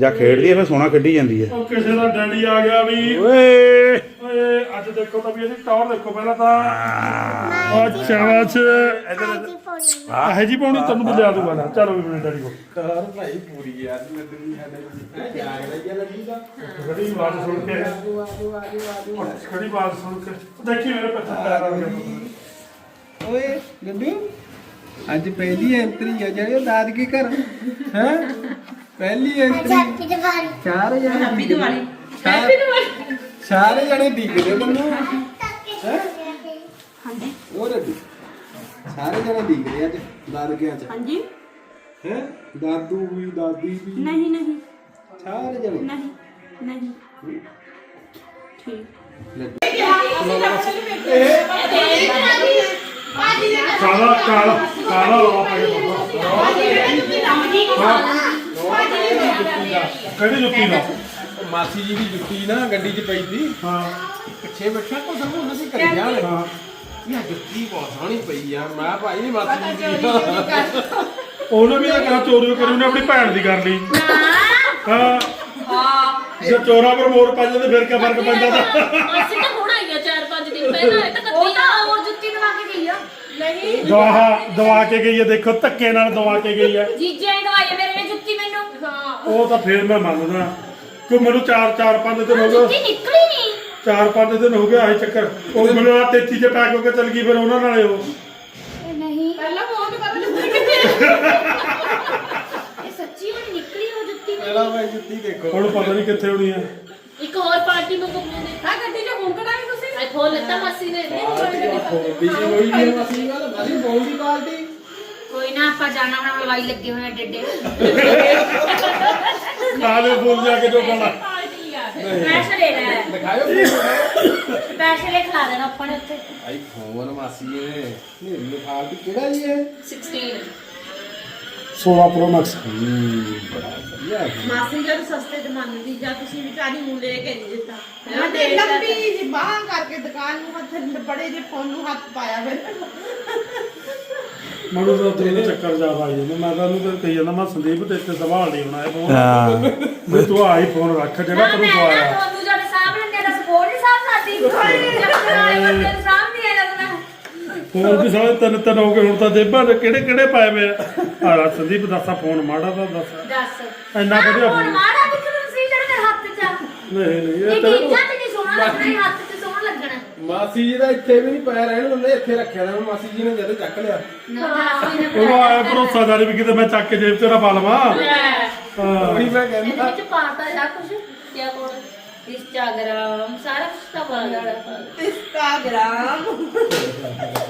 ਜਾਂ ਖੇਡਦੀ ਹੈ ਫਿਰ ਸੋਨਾ ਖੇਡੀ ਜਾਂਦੀ ਹੈ ਉਹ ਕਿਸੇ ਦਾ ਡੈਡੀ ਆ ਗਿਆ ਵੀ। ਓਏ! ਓਏ ਅੱਜ ਦੇਖੋ ਤਾਂ ਵੀ ਇਹਦੀ ਟੌਰ ਦੇਖੋ ਪਹਿਲਾਂ ਤਾਂ ਅੱਛਾ ਬਸ ਆਹ ਜੀ ਪਾਉਣੀ ਤੈਨੂੰ ਵੀ ਲਿਆ ਦੂੰਗਾ ਨਾ। ਚਲੋ ਵੀ ਮੇਰੇ ਡੈਡੀ ਕੋ ਕਾਰ ਭਾਈ ਪੂਰੀ ਯਾਰ ਵੀ ਸਾਡੇ ਜਾਗ ਲੱਗਿਆ ਲੱਗੀ ਦਾ ਖੜੀ ਆਵਾਜ਼ ਸੁਣ ਕੇ। ਖੜੀ ਆਵਾਜ਼ ਸੁਣ ਕੇ। ਦੇਖੀ ਮੇਰੇ ਪੱਤੇ ਪੈਰ ਆ ਗਏ ਓਏ ਲੱਡੂ ਅੱਜ ਪਹਿਲੀ ਐਂਟਰੀ ਆ ਜਿਹੜੇ ਦਾਦਕੇ ਘਰ। ਹੈ? ਪਹਿਲੀ ਐਂਟਰੀ। ਚਾਰ ਜਣੇ ਹੈਪੀ ਦੀਵਾਲੀ। ਚਾਰ- ਸਾਰੇ ਜਣੇ ਡਿੱਗਦੇ ਤੈਨੂੰ ਹੈ? ਹਾਂਜੀ। ਉਹ ਲੱਡੂ ਸਾਰੇ ਜਣੇ ਡਿੱਗਦੇ ਅੱਜ ਦਾਦਕਿਆਂ ਚ। ਹਾਂਜੀ। ਹੈ? ਦਾਦੂ ਵੀ ਦਾਦੀ ਵੀ। ਨਹੀਂ ਨਹੀਂ। ਸਾਰੇ ਜਣੇ। ਨਹੀਂ ਨਹੀਂ। ਠੀਕ। ਕਾਲਾ ਕਾਲਾ ਕਾਲਾ ਰੌਲਾ ਪੈ ਗਿਆ ਕਿਹੜੀ ਜੁੱਤੀ ਦਾ ਉਹ ਮਾਸੀ ਜੀ ਦੀ ਜੁੱਤੀ ਨਾ ਗੱਡੀ 'ਚ ਪਈ ਸੀ। ਹਾਂ। ਪਿੱਛੇ ਬੈਠਾ ਕੋ ਸਭ ਉਹਨਾਂ ਦੀ ਕਰੀ ਜਾਣ। ਹਾਂ। ਯਾ ਜੁੱਤੀ ਬਹੁਤ ਸੋਹਣੀ ਪਈ ਆ। ਮੈਂ ਭਾਈ ਨਹੀਂ ਮਾਸੀ ਜੀ। ਦੀ ਉਹਨੇ ਵੀ ਤਾਂ ਕਿਹਾ ਚੋਰੀ ਕਰੀ ਉਹਨੇ ਆਪਣੀ ਭੈਣ ਦੀ ਕਰ ਲਈ। ਹਾਂ। ਜੇ ਚੋਰਾਂ ਪਰ ਮੋਰ ਪੈ ਜਾਂਦੇ ਫਿਰ ਕੀ ਫ਼ਰਕ ਪੈਂਦਾ? ਤਾਂ ਅਸੀਂ ਤਾਂ ਹੁਣ ਆਈ ਆ 4-5 ਦਿਨ ਪਹਿਲਾਂ ਇਹ ਤਾਂ ਕੱਤੀ ਆ। ਉਹ ਜੁੱਤੀ ਦਵਾ ਕੇ ਗਈ ਆ। ਨਹੀਂ। ਦਵਾ ਦਵਾ ਕੇ ਗਈ ਹੈ ਦੇਖੋ ਧੱਕੇ ਨਾਲ ਦਵਾ ਕੇ ਗਈ ਹੈ ਜੀਜੇ ਨੇ ਦਵਾਈ ਆ ਮੇਰੇ ਨੇ ਜੁੱਤੀ ਮੈਨੂੰ। ਹਾਂ। ਉਹ ਤਾਂ ਫੇਰ ਮੈਂ ਮੰਨਦਾ। ਕਿ ਮੈਨੂੰ 4 4 5 ਦਿਨ ਹੋ ਜੁੱਤੀ ਗਏ ਨਿਕਲੀ ਨਹੀਂ 4 5 ਦਿਨ ਹੋ ਗਏ ਆਏ ਚੱਕਰ। ਉਹ ਮੈਨੂੰ ਆ 33 ਚ ਪੈਕ ਹੋ ਕੇ ਚਲ ਗਈ ਫਿਰ ਉਹਨਾਂ ਨਾਲੇ ਉਹ। ਨਹੀਂ। ਪਹਿਲਾਂ ਫੋਨ ਕਰੋ ਜੁੱਤੀ ਕਿੱਥੇ ਇਹ ਸੱਚੀ ਹੁਣ ਨਿਕਲੀ ਪਹਿਲਾਂ ਭਾਈ ਜੁੱਤੀ ਦੇਖੋ। ਹੁਣ ਪਤਾ ਨਹੀਂ ਕਿੱਥੇ ਹੋਣੀ ਆ। ਇੱਕ ਹੋਰ ਪਾਰਟੀ ਨੂੰ ਘੁੰਮੂਗੇ ਆ ਗੱਡੀ 'ਚ ਹੁਣ ਕਢਾਈ ਤੁਸੀਂ? ਆਈ ਫੋਨ ਲੱਤਾ ਮਾਸੀ ਨੇ। ਬੀਜੀ ਹੋਈ ਨਹੀਂ ਮਸੀਂ ਗੱਲ। ਅਸੀਂ ਬੋਲਦੀ ਪਾਰਟੀ? ਕੋਈ ਨਾ ਆਪਾਂ ਜਾਣਾ ਹੁਣ ਹਲਵਾਈ ਲੱਗੇ ਹੋਏ ਆ ਡੱਡੇ। ਕਾਲੇ ਫੋਨ ਜਾ ਕੇ ਜੋ ਖਾਣਾ ਪੈਸੇ ਲੈ ਲੈ ਦਿਖਾਇਓ। ਪੈਸੇ ਲੈ ਖਲਾ ਦੇਣਾ ਆਪਾਂ ਨੇ ਉੱਥੇ। ਆਈ ਫੋਨ ਮਾਸੀ ਨੇ ਨਹੀਂ ਲਿਖਾਵਟੀ ਕਿਹੜਾ ਜੀ ਇਹ 16 16 ਪ੍ਰੋ ਮੈਕਸ ਬੜਾ ਵਧੀਆ ਹੈ। ਮਾਸੀ ਜਦ ਸਸਤੇ ਚ ਮੰਨਦੀ ਜਾਂ ਤੁਸੀਂ ਵਿਚਾਰੀ ਨੂੰ ਲੈ ਕੇ ਨਹੀਂ ਦਿੱਤਾ ਮੈਂ ਤੇ ਲੰਬੀ ਜੀ ਬਾਹ ਕਰਕੇ ਦੁਕਾਨ ਨੂੰ ਹੱਥ ਬੜੇ ਜੇ ਫੋਨ ਨੂੰ ਹੱਥ ਪਾਇਆ ਫਿਰ। ਮੈਨੂੰ ਤਾਂ ਉੱਥੇ ਇਹਦੇ ਚੱਕਰ ਜ਼ਿਆਦਾ ਆਈ ਜਾਂਦੇ। ਮੈਂ ਤਾਂ ਉਹਨੂੰ ਤਾਂ ਕਹੀ ਜਾਂਦਾ ਮੈਂ ਸੰਦੀਪ ਤੇ ਇੱਥੇ ਸੰਭਾਲ ਨਹੀਂ ਹੋਣਾ ਇਹ ਫੋਨ ਹਾਂ। ਵੀ ਤੂੰ ਆਈ ਫੋਨ ਰੱਖ ਜਿਹੜਾ ਨਾ ਤੈਨੂੰ ਦਵਾਇਆ। ਤੁਹਾਨੂੰ ਜਦ ਨੇ ਸਪੋਰਟ ਹੀ ਸਾਡੀ ਲੱਗਣਾ ਫੋਨ ਵੀ ਸਾਰੇ ਤਿੰਨ ਤਿੰਨ ਹੋ ਗਏ ਹੁਣ ਤਾਂ ਜੇਬਾਂ 'ਚ ਕਿਹੜੇ ਕਿਹੜੇ ਪਾਏ ਵੇ ਆ? ਆ ਸੰਦੀਪ ਦੱਸਾ ਫੋਨ ਮਾੜਾ ਤਾਂ ਦੱਸ। ਦੱਸ। ਇੰਨਾ ਵਧੀਆ ਫੋਨ ਫੋਨ। ਮਾਰਾ ਦਿਖਣ ਸੀ ਜਿਹੜਾ ਮੇਰੇ ਹੱਥ 'ਚ? ਆ ਨਹੀਂ ਨਹੀਂ ਇਹ ਇਹ ਤੇਰੇ ਚੀਜ਼ਾਂ ਤੇ ਨਹੀਂ ਸੋਹਣਾ ਲੱਗਣਾ ਇਹ ਹੱਥ 'ਚ ਮਾਸੀ ਜੀ ਦਾ ਇੱਥੇ ਵੀ ਨਹੀਂ ਪਾਇਆ ਰਹਿਣ ਦਿੰਦੇ ਇੱਥੇ ਰੱਖਿਆ ਦਾ ਮਾਸੀ ਜੀ ਨੇ ਜਦੋਂ ਚੱਕ ਲਿਆ। ਨਾ ਜਾਸਮੀਨ ਨੇ ਉਹਨੂੰ ਆਇਆ ਭਰੋਸਾ ਜਾਰੀ ਵੀ ਕਿਤੇ ਮੈਂ ਚੱਕ ਕੇ ਜੇਬ 'ਚ ਨਾ ਪਾ ਲਵਾਂ। ਹਾਂ। ਉਹੀ ਮੈਂ ਇਹਦੇ ਕਹਿੰਦਾ ਵਿੱਚ ਪਾਤਾ ਜਾ ਕੁਝ ਕਿਆ ਕੋਣ ਇੰਸਟਾਗ੍ਰਾਮ ਸਾਰਾ ਕੁਝ ਤਾਂ ਪਾ ਲਿਆ ਇੰਸਟਾਗ੍ਰਾਮ।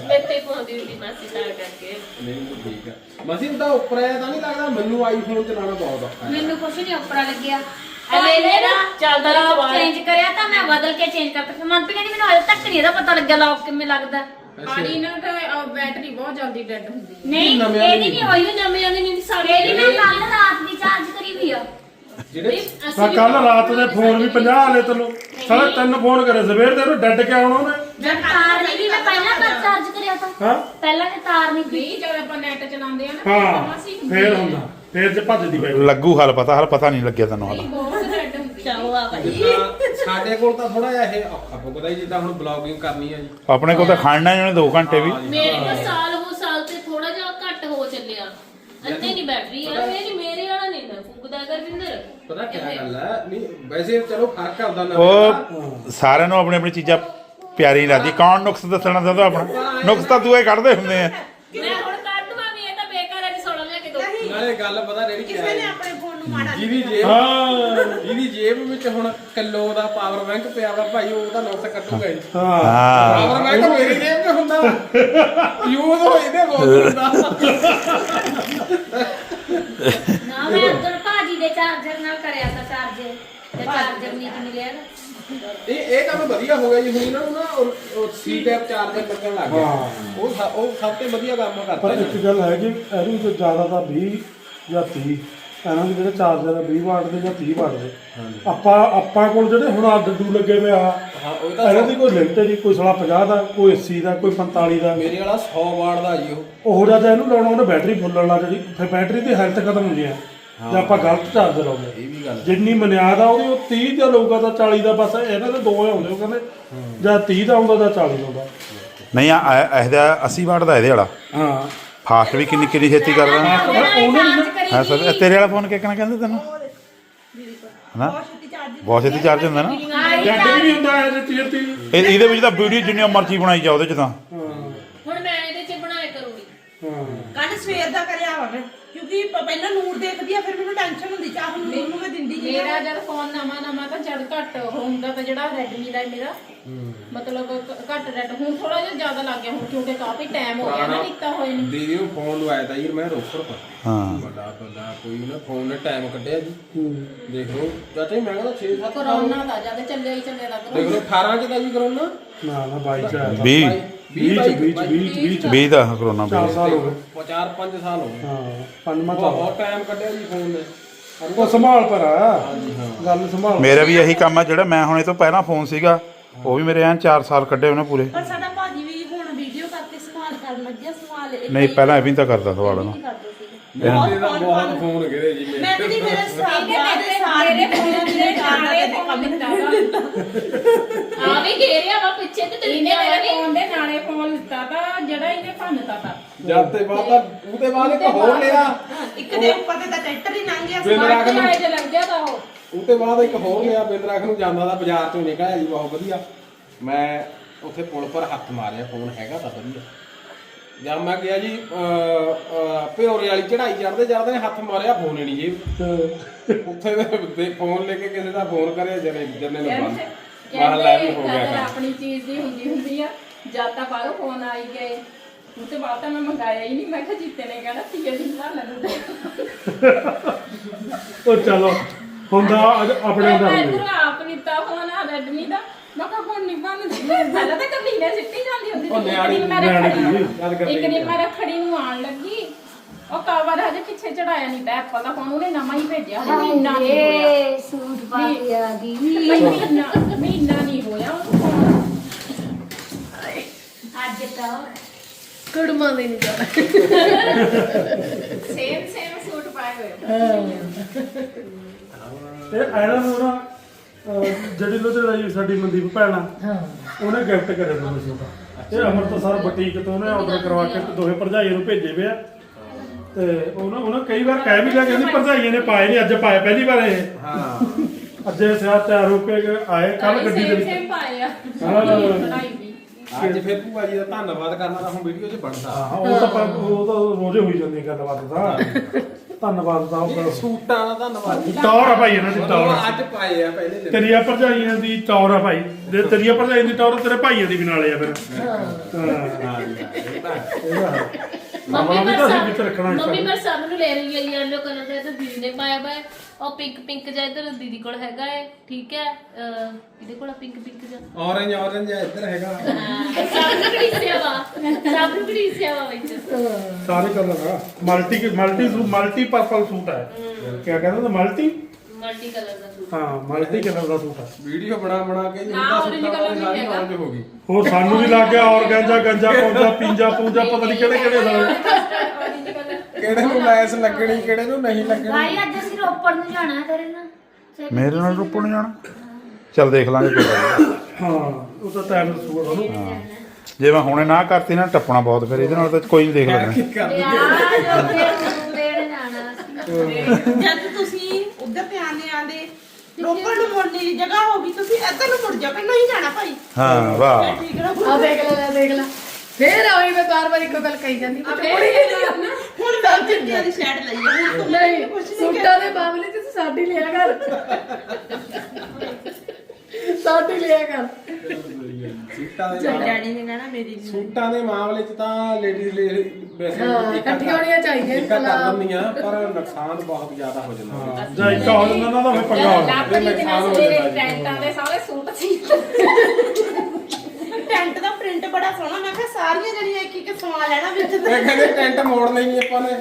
ਮੈਂ ਤੇ ਪਾਉਂਦੀ ਹੁੰਦੀ ਮਾਸੀ ਤਾਂ ਕਰਕੇ। ਨਹੀਂ ਠੀਕ ਹੈ ਮਾਸੀ ਉਹਦਾ ਉੱਪਰ ਆਇਆ ਤਾਂ ਨਹੀਂ ਲੱਗਦਾ ਮੈਨੂੰ ਆਈਫੋਨ ਚਲਾਉਣਾ ਬਹੁਤ ਔਖਾ ਹੈ। ਮੈਨੂੰ ਕੁਛ ਨਹੀਂ ਉੱਪਰਾ ਲੱਗਿਆ। ਅਲੇ ਮੇਰਾ ਚੱਲਦਾ ਲੌਕ ਚੇਂਜ ਕਰਿਆ ਤਾਂ ਮੈਂ ਬਦਲ ਕੇ ਚੇਂਜ ਕਰਤਾ। ਫਿਰ ਮਨ ਕਹਿੰਦੀ ਮੈਨੂੰ ਅਜੇ ਤੱਕ ਨਹੀਂ ਇਹਦਾ ਪਤਾ ਲੱਗਿਆ ਲੌਕ ਕਿਵੇਂ ਲੱਗਦਾ। ਪਾਣੀ ਨਾਲ ਤਾਂ ਬੈਟਰੀ ਬਹੁਤ ਜਲਦੀ ਡੈਡ ਹੁੰਦੀ ਹੈ। ਨਹੀਂ ਨਵਿਆਂ ਇਹਦੀ ਨਹੀਂ ਹੋਈ ਨਵੇਂ ਵਾਲੀ ਨਹੀਂ ਸਾਡੀ ਇਹਦੀ ਮੈਂ ਕੱਲ ਰਾਤ ਦੀ ਚਾਰਜ ਕਰੀ ਵੀ ਆ। ਜਿਹੜੇ ਮੈਂ ਕੱਲ ਰਾਤ ਦੇ ਫੋਨ ਵੀ 50 ਵਾਲੇ ਤੈਨੂੰ ਸਾਲੇ ਤਿੰਨ ਫੋਨ ਕਰੇ ਸਵੇਰ ਦੇ ਨੂੰ ਡੱਡ ਕੇ ਆਉਣਾ ਉਹਨੇ। ਜਦ ਤਾਰ ਨਹੀਂ ਵੀ ਮੈਂ ਪਹਿਲਾਂ ਤਾਂ ਚਾਰਜ ਕਰਿਆ ਤਾਂ। ਹਾਂ। ਪਹਿਲਾਂ ਤੇ ਤਾਰ ਨਹੀਂ ਸੀ। ਵੀ ਜਦ ਆਪਾਂ ਨੈਟ ਚਲਾਉਂਦੇ ਆ ਨਾ ਹਾਂ ਫੇਰ ਹੁੰਦਾ। ਫੇਰ ਤੇ ਭੱਜਦੀ ਪਈ ਲੱਗੂ ਹਾਲ ਪਤਾ ਹਾਲ ਪਤਾ ਨਹੀਂ ਲੱਗਿਆ ਤੈਨੂੰ ਹਾਲ। ਬਹੁਤ ਹੁੰਦੀ ਭਾਈ। ਜਿੱਦਾਂ ਸਾਡੇ ਕੋਲ ਤਾਂ ਥੋੜਾ ਜਿਹਾ ਇਹ ਔਖਾ ਪੁੱਗਦਾ ਜੀ ਜਿੱਦਾਂ ਹੁਣ ਬਲੌਗਿੰਗ ਕਰਨੀ ਹੈ ਜੀ। ਆਪਣੇ ਕੋਲ ਤਾਂ ਖਾਣਾ ਹੀ ਉਹਨੇ 2 ਘੰਟੇ ਵੀ। ਮੇਰੇ ਕੋਲ ਸਾਲ ਹੋ ਸਾਲ ਤੇ ਥੋੜਾ ਜਿਹਾ ਘੱਟ ਹੋ ਚੱਲਿਆ। ਅੱਧੇ ਨਹੀਂ ਬੈਟਰੀ ਆ। ਇਹ ਨਹੀਂ ਮੇਰੇ ਵਾਲਾ ਨਹੀਂ ਨਾ ਫੁੱਕਦਾ ਗੁਰਵਿੰਦਰ। ਪਤਾ ਕੀ ਗੱਲ ਹੈ ਨਹੀਂ ਵੈਸੇ ਚਲੋ ਫ਼ਰਕ ਆਉਂਦਾ ਨਾ। ਉਹ ਸਾਰਿਆਂ ਨੂੰ ਆਪਣੀ ਆਪਣੀ ਚੀਜ਼ਾਂ ਪਿਆਰੀ ਲੱਗਦੀ ਕੌਣ ਨੁਕਸ ਦੱਸਣਾ ਚਾਹੁੰਦਾ ਆਪਣਾ? ਨੁਕਸ ਤਾਂ ਦੂਏ ਕੱਢਦੇ ਹੁੰਦੇ ਆ। ਮੈਂ ਹੁਣ ਕੱਢ ਦਵਾਂ ਵੀ ਇਹ ਤਾਂ ਬੇਕਾਰ ਹੈ ਜੀ ਸੋਣਾ ਲਿਆ ਨਾਲੇ ਗੱਲ ਪਤਾ ਜਿਹੜੀ ਕਿਸੇ ਨੇ ਆਪਣੇ ਫੋਨ ਨੂੰ ਮਾੜਾ ਜਿਹਦੀ ਜੇਬ ਹਾਂ। ਜਿਹਦੀ ਜੇਬ ਵਿੱਚ ਹੁਣ ਕਿਲੋ ਦਾ ਪਾਵਰ ਬੈਂਕ ਪਿਆ ਵਾ ਭਾਈ ਉਹ ਤਾਂ ਨੁਕਸ ਕੱਟੂਗਾ ਜੀ ਹਾਂ। ਹਾਂ ਪਾਵਰ ਬੈਂਕ ਮੇਰੀ ਜੇਬ 'ਚ ਹੁੰਦਾ ਯੂਜ਼ ਹੋ ਇਹਦੇ ਕੋਲ ਹੁੰਦਾ। ਨਾ ਮੈਂ ਅਬਦੁਲ ਭਾਜੀ ਦੇ ਚਾਰਜਰ ਨਾਲ ਕਰਿਆ ਤਾਂ ਚਾਰਜਰ ਤੇ ਚਾਰਜਰ ਨਹੀਂ ਤੇ ਮਿਲਿਆ ਨਾ। ਇਹ ਇਹ ਕੰਮ ਵਧੀਆ ਹੋ ਗਿਆ ਜੀ। ਹੁਣ ਇਹਨਾਂ ਨੂੰ ਨਾ ਸੀ ਟੈਪ ਚਾਰਜਰ ਲੱਗਣ ਲੱਗ ਗਿਆ। ਉਹ ਸ- ਉਹ ਸਭ ਤੋਂ ਵਧੀਆ ਕੰਮ ਕਰਦਾ ਪਰ ਇੱਕ ਗੱਲ ਹੈ ਕਿ ਇਹਨੂੰ ਤੋਂ ਜ਼ਿਆਦਾ ਤਾਂ 20 ਜਾਂ 30 ਇਹਨਾਂ ਦੇ ਜਿਹੜੇ ਚਾਰਜਰ ਆ 20 ਵਾਟ ਦੇ ਜਾਂ 30 ਵਾਟ ਦੇ। ਆਪਾਂ ਆਪਾਂ ਕੋਲ ਜਿਹੜੇ ਹੁਣ ਆ ਡੱਡੂ ਲੱਗੇ ਹੋਏ ਆ ਹਾਂ ਉਹ ਤਾਂ ਇਹਨਾਂ ਦੀ ਕੋਈ ਲਿਮਟ ਨਹੀਂ ਕੋਈ ਸਾਲਾ 50 ਦਾ ਕੋਈ 80 ਦਾ ਕੋਈ 45 ਦਾ। ਮੇਰੇ ਵਾਲਾ 100 ਵਾਟ ਦਾ ਜੀ ਉਹ। ਉਹ ਜਿਹਾ ਇਹਨੂੰ ਲਾਉਣਾ ਉਹਨੇ ਬੈਟਰੀ ਫੁੱਲਣ ਲੱਗ ਜਾਂਦੀ ਫਿਰ ਬੈਟਰੀ ਦੀ ਹੈਲਥ ਖਤਮ ਹੁੰਦੀ ਹੈ। ਜੇ ਆਪਾਂ ਗਲਤ ਚਾਰਜਰ ਲਾਉਂਦੇ ਇਹ ਵੀ ਗੱਲ ਜਿੰਨੀ ਮਨਿਆਦ ਆ ਉਹਦੀ ਉਹ 30 ਦਾ ਲਊਗਾ ਤਾਂ 40 ਦਾ ਬਸ ਇਹਨਾਂ ਦੇ ਦੋ ਆਉਂਦੇ ਉਹ ਕਹਿੰਦੇ ਜਾਂ 30 ਦਾ ਆਉਂਦਾ ਜਾਂ 40 ਦਾ ਆਉਂਦਾ। ਨਹੀਂ ਆ ਇਹ- ਇਹਦਾ 80 ਵਾਟ ਦਾ ਇਹਦੇ ਵਾਲਾ। ਹਾਂ। ਫਾਸਟ ਵੀ ਕਿੰਨੀ ਕਿੰਨੀ ਛੇਤੀ ਕਰਦਾ ਹੀ ਸਰ ਤੇਰੇ ਵਾਲਾ ਫੋਨ ਕਿਹਕਣਾ ਕਹਿੰਦੇ ਤੈਨੂੰ? ਹਨਾ ਬਹੁਤ ਛੇਤੀ ਚਾਰਜ ਹੁੰਦਾ ਨਾ? ਜੱਟ ਵੀ ਹੁੰਦਾ ਹੈ ਜੇ 30 ਇਹ ਇਹਦੇ ਵਿੱਚ ਤਾਂ ਵੀਡੀਓ ਜਿੰਨੀ ਮਰਜ਼ੀ ਬਣਾਈ ਜਾ ਉਹਦੇ ਚ ਤਾਂ। ਹੁਣ ਮੈਂ ਇਹਦੇ 'ਚ ਬਣਾਏ ਕਰੂੰਗੀ। ਹਾਂ। ਕੱਲ ਸਵੇਰ ਦਾ ਕਰਿਆ ਵਾ ਮੈਂ। ਕਿਉਂਕਿ ਪ- ਪਹਿਲਾਂ ਨੂਰ ਦੇਖਦੀ ਆ ਫਿਰ ਮੈਨੂੰ ਟੈਨਸ਼ਨ ਹੁੰਦੀ ਚਾਹ ਹੁਣ ਨੂਰ ਨੂੰ ਮੈਂ ਦਿੰਦੀ ਜੀ ਮੇਰਾ ਜਦ ਫੋਨ ਨਵਾਂ ਨਵਾਂ ਤਾਂ ਜਦ ਘੱਟ ਹੁੰਦਾ ਤਾਂ ਜਿਹੜਾ ਰੈਡਮੀ ਦਾ ਹੈ ਮੇਰਾ। ਮਤਲਬ ਘ- ਘੱਟ ਰੈਡ ਹੁਣ ਥੋੜਾ ਜਿਹਾ ਜ਼ਿਆਦਾ ਲੱਗ ਗਿਆ ਹੁਣ ਕਿਉਂਕਿ ਕਾਫੀ ਟਾਈਮ ਹੋ ਗਿਆ ਨਾ ਲਿੱਤਾ ਹੋਏ ਨੂੰ। ਦੀਦੀ ਨੂੰ ਫੋਨ ਲਵਾਇਆ ਤਾਂ ਜੀ ਮੈਂ ਰੋਪੜ ਪਰ ਹਾਂ। ਵੱਡਾ ਵੱਡਾ ਕੋਈ ਨਾ ਫੋਨ ਨੇ ਟਾਈਮ ਕੱਢਿਆ ਜੀ। ਦੇਖ ਲਓ ਚਾਚਾ ਜੀ ਮੈਂ ਕਹਿੰਦਾ 6 7 ਕਰੋਨਾ ਦਾ ਜਦ ਚੱਲਿਆ ਹੀ ਚੱਲਿਆ ਲੱਗ ਦੇਖ ਲਓ 18 ਚ ਤਾਂ ਜੀ ਕਰੋਨਾ। ਨਾ ਨਾ ਬਾਈ ਚ ਆਇਆ 20 20 ਚ 20 ਚ 20 ਚ 20 ਚ। 20 ਦਾ ਕਰੋਨਾ 4 ਵੀ ਸਾਲ ਹੋ ਗਏ। 4 5 ਸਾਲ ਹੋ ਗਏ। ਹਾਂ। ਪੰਜਵਾਂ ਚੱਲ ਬਹੁਤ ਟਾਈਮ ਕੱਢਿਆ ਜੀ ਫੋਨ ਨੇ। ਉਹ ਸੰਭਾਲ ਪਰ ਆ। ਗੱਲ ਸੰਭਾਲ। ਮੇਰਾ ਵੀ ਇਹੀ ਕੰਮ ਆ ਜਿਹੜਾ ਮੈਂ ਹੁਣ ਤੋਂ ਪਹਿਲਾਂ ਫੋਨ ਸੀਗਾ ਉਹ ਵੀ ਮੇਰੇ ਐਨ 4 ਸਾਲ ਕੱਢੇ ਉਹਨੇ ਪੂਰੇ। ਪਰ ਸਾਡਾ ਭਾਜੀ ਵੀ ਹੁਣ ਵੀਡੀਓ ਕਰਕੇ ਸਵਾਲ ਕਰਨ ਲੱਗਿਆ ਸਵਾਲ ਇਹ ਨਹੀਂ ਪਹਿਲਾਂ ਇਹ ਵੀ ਤਾਂ ਕਰਦਾ ਸਵਾਲ ਨਾ ਮੇਰੇ ਤਾਂ ਬਹੁਤ ਫੋਨ ਗਿਰੇ ਜੀ ਮੇਰੇ ਮੈਂ ਤੇ ਨਹੀਂ ਮੇਰੇ ਸਾਹ ਦੇ ਸਾਰੇ ਫੋਨ ਦੇ ਨਾਲੇ ਫੋਨ ਲਿੱਤਾ ਤਾ ਆ ਵੀ ਘੇਰਿਆ ਵਾ ਪਿੱਛੇ ਤੇ ਤੇਰੇ ਮੇਰੇ ਫੋਨ ਦੇ ਨਾਲੇ ਫੋਨ ਲਿੱਤਾ ਤਾ ਜਿਹੜਾ ਇਹਨੇ ਭੰਨਤਾ ਤਾ ਜਦ ਤੇ ਬਾਅਦ ਤਾਂ ਉਹਦੇ ਬਾਅਦ ਇੱਕ ਹੋਰ ਲਿਆ। ਇੱਕ ਦੇ ਉੱਪਰ ਤੇ ਤਾਂ ਟਰੈਕਟਰ ਹੀ ਲੰਘ ਗਿਆ ਬਿੰਦ ਰੱਖ ਨੂੰ ਕਿਰਾਏ ਤੇ ਲੱਗ ਗਿਆ ਤਾ ਉਹ। ਉਹਦੇ ਬਾਅਦ ਇੱਕ ਹੋਰ ਲਿਆ ਬਿੰਦ ਰੱਖ ਨੂੰ ਜਾਂਦਾ ਦਾ ਬਾਜ਼ਾਰ ਚੋਂ ਨਿਕਲਿਆ ਜੀ ਬਹੁਤ ਵਧੀਆ। ਮੈਂ ਉੱਥੇ ਪੁਲ ਪਰ ਹੱਥ ਮਾਰਿਆ ਫੋਨ ਹੈਗਾ ਤਾਂ ਵਧੀਆ। ਜਦ ਮੈਂ ਗਿਆ ਜੀ ਭਿਓਰੇ ਵਾਲੀ ਚੜਾਈ ਚੜਦੇ ਚੜਦੇ ਨੇ ਹੱਥ ਮਾਰਿਆ ਫੋਨ ਨਹੀਂ ਜੀ। ਉੱਥੇ ਦੇ- ਫੋਨ ਲੈ ਕੇ ਕਿਸੇ ਦਾ ਫੋਨ ਕਰਿਆ ਜਨੇ ਜਨੇ ਨੂੰ ਬੰਦ। ਮਾਹ ਲੈ ਹੋ ਗਿਆ। ਆਪਣੀ ਚੀਜ਼ ਦੀ ਹੁੰਦੀ ਹੁੰਦੀ ਆ ਜਦ ਤਾਂ ਬਾਹਰੋਂ ਫੋਨ ਆਈ ਗਏ। ਉਹ ਤੇ ਬਾਅਦ ਤਾਂ ਮੈਂ ਮੰਗਾਇਆ ਹੀ ਨਹੀਂ ਮੈਂ ਕਿਹਾ ਜੀਤੇ ਨੇ ਕਹਿਣਾ ਤੀਏ ਦਿਨ ਬਣਾ ਲੈਣਾ ਉਹ ਚਲੋ ਹੁੰਦਾ ਅੱਜ ਆਪਣੇ ਹੁੰਦਾ ਮੈਂ ਹੁੰਦੇ ਇਧਰ ਆਪ ਕੀਤਾ ਫੋਨ ਆ ਰੈਡਮੀ ਦਾ। ਮੈਂ ਕਿਹਾ ਫੋਨ ਨਹੀਂ ਬਣਦਾ। ਪਹਿਲਾਂ ਤਾਂ ਕਮੀਨੇ ਸਿੱਟੀ ਜਾਂਦੀ ਹੁੰਦੀ ਉਹ ਸੀ ਨਿਆਣੀ- ਇੱਕ ਦਿਨ ਮੈਂ ਰੱਖੜੀ- ਇੱਕ ਦਿਨ। ਮੈਂ ਰੱਖੜੀ ਨੂੰ ਆਣ ਲੱਗੀ। ਉਹ ਕਵਰ ਹਜੇ ਪਿੱਛੇ ਚੜਾਇਆ ਨਹੀਂ ਤਾਂ ਐਪਲ ਦਾ ਫੋਨ ਉਹਨੇ ਨਵਾਂ ਹੀ ਭੇਜਿਆ। ਹਜੇ ਮਹੀਨਾ ਨਹੀਂ ਹੋਇਆ। ਸੂਟ ਪਾ ਕੇ ਆ ਗਈ। ਮਹੀਨਾ ਮਹੀਨਾ ਨਹੀਂ ਹੋਇਆ। ਉਹਨੂੰ ਫੋਨ ਅੱਜ ਤਾਂ ਕੁੜਮਾਂ ਦੇ ਨਹੀਂ ਜਾਣਾ ਸੇਮ ਸੇਮ ਸੂਟ ਪਾਏ ਹੋਏ ਇਹ ਐਨਾ ਨੂੰ ਨਾ ਅਹ, ਜਿਹੜੀ ਸਾਡੀ ਮਨਦੀਪ ਭੈਣ ਆ ਉਹਨੇ ਗਿਫਟ ਕਰਿਆ ਮੈਨੂੰ ਸੂਟ ਇਹ ਅੰਮ੍ਰਿਤਸਰ ਬੁਟੀਕ ਤੋਂ ਉਹਨੇ ਆਰਡਰ ਕਰਵਾ ਕੇ ਤੇ ਦੋਵੇਂ ਭਰਜਾਈਆਂ ਨੂੰ ਭੇਜੇ ਵੇ ਆ ਤੇ ਉਹਨਾਂ ਉਹਨਾਂ ਕਈ ਵਾਰ ਕਹਿ ਵੀ ਲਿਆ ਕਹਿੰਦੀ ਭਰਜਾਈਆਂ ਨੇ ਪਾਏ ਨਹੀਂ ਅੱਜ ਪਾਏ ਪਹਿਲੀ ਵਾਰ ਇਹ ਹਾਂ ਅੱਜ ਇਹ ਸਿਆ ਤਿਆਰ ਹੋ ਕੇ ਆਏ ਕੱਲ ਗੱਡੀ ਦੇ ਵਿੱਚ ਸੇਮ ਪਾਏ ਆ ਹਾਂ। ਕਢਾਈ ਵੀ ਅੱਜ ਫਿਰ ਭੂਆ ਜੀ ਦਾ ਧੰਨਵਾਦ ਕਰਨਾ ਤਾਂ ਹੁਣ ਵੀਡੀਓ 'ਚ ਬਣਦਾ। ਹਾਂ ਉਹ ਤਾਂ ਪਰ ਉਹ ਤਾਂ ਰੋਜ਼ੇ ਹੋਈ ਜਾਂਦੀ ਗੱਲਬਾਤ ਦਾ ਧੰਨਵਾਦ ਦਾ ਉਹਦਾ ਸੂਟਾਂ ਦਾ ਧੰਨਵਾਦ। ਟੌਰ ਆ ਭਾਈ ਇਹਨਾਂ ਦੀ ਟੌਰ ਆ। ਅੱਜ ਪਾਏ ਆ ਪਹਿਲੇ ਦਿਨ। ਤੇਰੀਆਂ ਭਰਜਾਈਆਂ ਦੀ ਟੌਰ ਆ ਭਾਈ। ਜੇ ਤੇਰੀਆਂ ਭਰਜਾਈਆਂ ਦੀ ਟੌਰ ਤੇਰੇ ਭਾਈਆਂ ਦੀ ਵੀ ਨਾਲੇ ਆ ਫਿਰ। ਹਾਂ। ਹਾਂ। ਇਹ ਤਾਂ ਹੈ। ਮੰਮੀ ਪਰ ਤਾਂ ਅਸੀਂ ਸਭ ਵਿੱਚ ਰੱਖਣਾ ਇਸ ਮੰਮੀ ਤਰ੍ਹਾਂ। ਪਰ ਸਭ ਨੂੰ ਲੈ ਰਹੀ ਹੈ ਯੈਲੋ ਕਲਰ ਦਾ ਤੇ ਦੀਦੀ ਨੇ ਪਾਇਆ ਵਾ। ਉਹ ਪਿੰਕ ਪਿੰਕ ਜਿਹਾ ਇਧਰ ਦੀਦੀ ਕੋਲ ਹੈਗਾ ਹੈ ਠੀਕ ਹੈ? ਅਹ, ਇਹਦੇ ਕੋਲ ਪਿੰਕ ਪਿੰਕ ਜਿਹਾ। ਔਰੰਜ ਔਰੰਜ ਇੱਧਰ ਹੈਗਾ। ਸਭ ਨੂੰ ਘੜੀਸਿਆ ਵਾ ਸਭ ਨੂੰ ਘੜੀਸਿਆ ਵਾ ਵਿੱਚ ਸਾਰੇ ਕਲਰ ਆ multi multi multi purple suit ਹੈ ਕੀ ਕਹਿੰਦੇ ਨੇ ਮਲਟੀ ਮਲਟੀ ਕਲਰ ਦਾ ਸੂਟ ਹਾਂ ਮਲਟੀ ਕਲਰ ਦਾ ਸੂਟ ਹੈ ਵੀਡੀਓ ਬਣਾ ਬਣਾ ਕੇ ਨਾ, ਵਾਲੀ ਨਹੀਂ ਸਾਰੀ ਹੈਗਾ। ਔਰੰਜ ਹੋ ਗਈ ਹੋਰ ਸਾਨੂੰ ਵੀ ਲੱਗ ਗਿਆ ਔਰਗੈਂਜਾ ਗੰਜਾ ਪੌਂਜਾ ਪਿੰਜਾ ਪੂੰਜਾ ਪਤਾ ਨਹੀਂ ਕਿਹੜੇ ਕਿਹੜੇ ਦਾ ਕਿਹੜੇ ਨੂੰ ਲੈਸ ਲੱਗਣੀ ਕਿਹੜੇ ਨੂੰ ਨਹੀਂ ਲੱਗਣੀ ਭਾਈ ਅੱਜ ਅਸੀਂ ਰੋਪੜ ਨੂੰ ਜਾਣਾ ਹੈ ਤੇਰੇ ਨਾਲ ਮੇਰੇ ਨਾਲ ਰੁਪੜ ਨੂੰ ਜਾਣਾ ਚੱਲ ਦੇਖ ਲਾਂਗੇ ਕੋਈ ਗੱਲ ਨੀ। ਹਾਂ ਉਹ ਤਾਂ ਟਾਈਮ ਸੂਟ ਉਹਨੂੰ ਜੇ ਮੈਂ ਹੁਣੇ ਨਾ ਕਰਤੀ ਨਾ ਟੱਪਣਾ ਬਹੁਤ ਫਿਰ ਇਹਦੇ ਨਾਲ ਤਾਂ ਕੋਈ ਨਹੀਂ ਦੇਖ ਯਾਰ ਜਾਣਾ ਅਸੀਂ ਜਦ ਤੁਸੀਂ ਤੇ ਆਨੇ ਆਂਦੇ ਰੋਪੜ ਨੂੰ ਮੁੜਨੀ ਦੀ ਜਗ੍ਹਾ ਹੋਗੀ ਤੁਸੀਂ ਇੱਧਰ ਨੂੰ ਮੁੜ ਜਾਓ ਕਿ ਨਹੀਂ ਜਾਣਾ ਭਾਈ। ਹਾਂ ਵਾਹ ਠੀਕ ਹੈ ਆ ਦੇਖ ਲੈ ਲੈ ਦੇਖ ਲੈ। ਫੇਰ ਆਈ ਮੈਂ ਬਾਰ ਬਾਰ ਇੱਕੋ ਗੱਲ ਕਹੀ ਜਾਂਦੀ ਕੁਝ ਮੁੜੀ ਨਹੀਂ ਹੁਣ ਮੈਂ ਚਿੱਟੀਆਂ ਦੀ ਸ਼ੈਡ ਲਈ ਆ ਨਹੀਂ ਸੂਟਾਂ ਦੇ ਮਾਮਲੇ 'ਚ ਤੂੰ ਸਾਡੀ ਲਿਆ ਕਰ। ਸਾਡੀ ਲਿਆ ਕਰ। ਸੂਟਾਂ ਦੇ ਮਾਮਲੇ- ਡੈਡੀ ਨੇ ਕਹਿਣਾ ਮੇਰੀ ਸੂਟਾਂ ਦੇ ਮਾਮਲੇ 'ਚ ਤਾਂ ਲੇਡੀਜ਼ ਵੈਸੇ ਹਾਂ, ਇਕੱਠੀਆਂ ਹੋਣੀਆਂ ਚਾਹੀਦੀਆਂ ਇੱਕਾ ਕਰ। ਦਿੰਦੀਆਂ ਪਰ ਨੁਕਸਾਨ ਬਹੁਤ ਜ਼ਿਆਦਾ ਹੋ ਜਾਂਦਾ। ਜਾਂ ਇੱਕ ਹੋ ਜਾਂਦਾ ਨਾ ਤਾਂ ਫਿਰ ਪੰਗਾ ਹੋ ਜਾਂਦਾ। ਦੇ ਹੋ ਨਾਲ ਜੀ। ਟੈਂਟਾਂ ਦੇ ਸਾਰੇ ਸੂਟ ਸੀ। ਟੈਂਟ ਦਾ ਪ੍ਰਿੰਟ ਬੜਾ ਸੋਹਣਾ ਮੈਂ ਕਿਹਾ ਸਾਰੀਆਂ ਜਿਹੜੀਆਂ ਇੱਕ ਇੱਕ ਸਵਾ ਲੈਣਾ ਵਿੱਚ ਇਹ ਕਹਿੰਦੇ ਟੈਂਟ ਮੋੜ ਨਹੀਂ ਆਪਾਂ ਨੇ।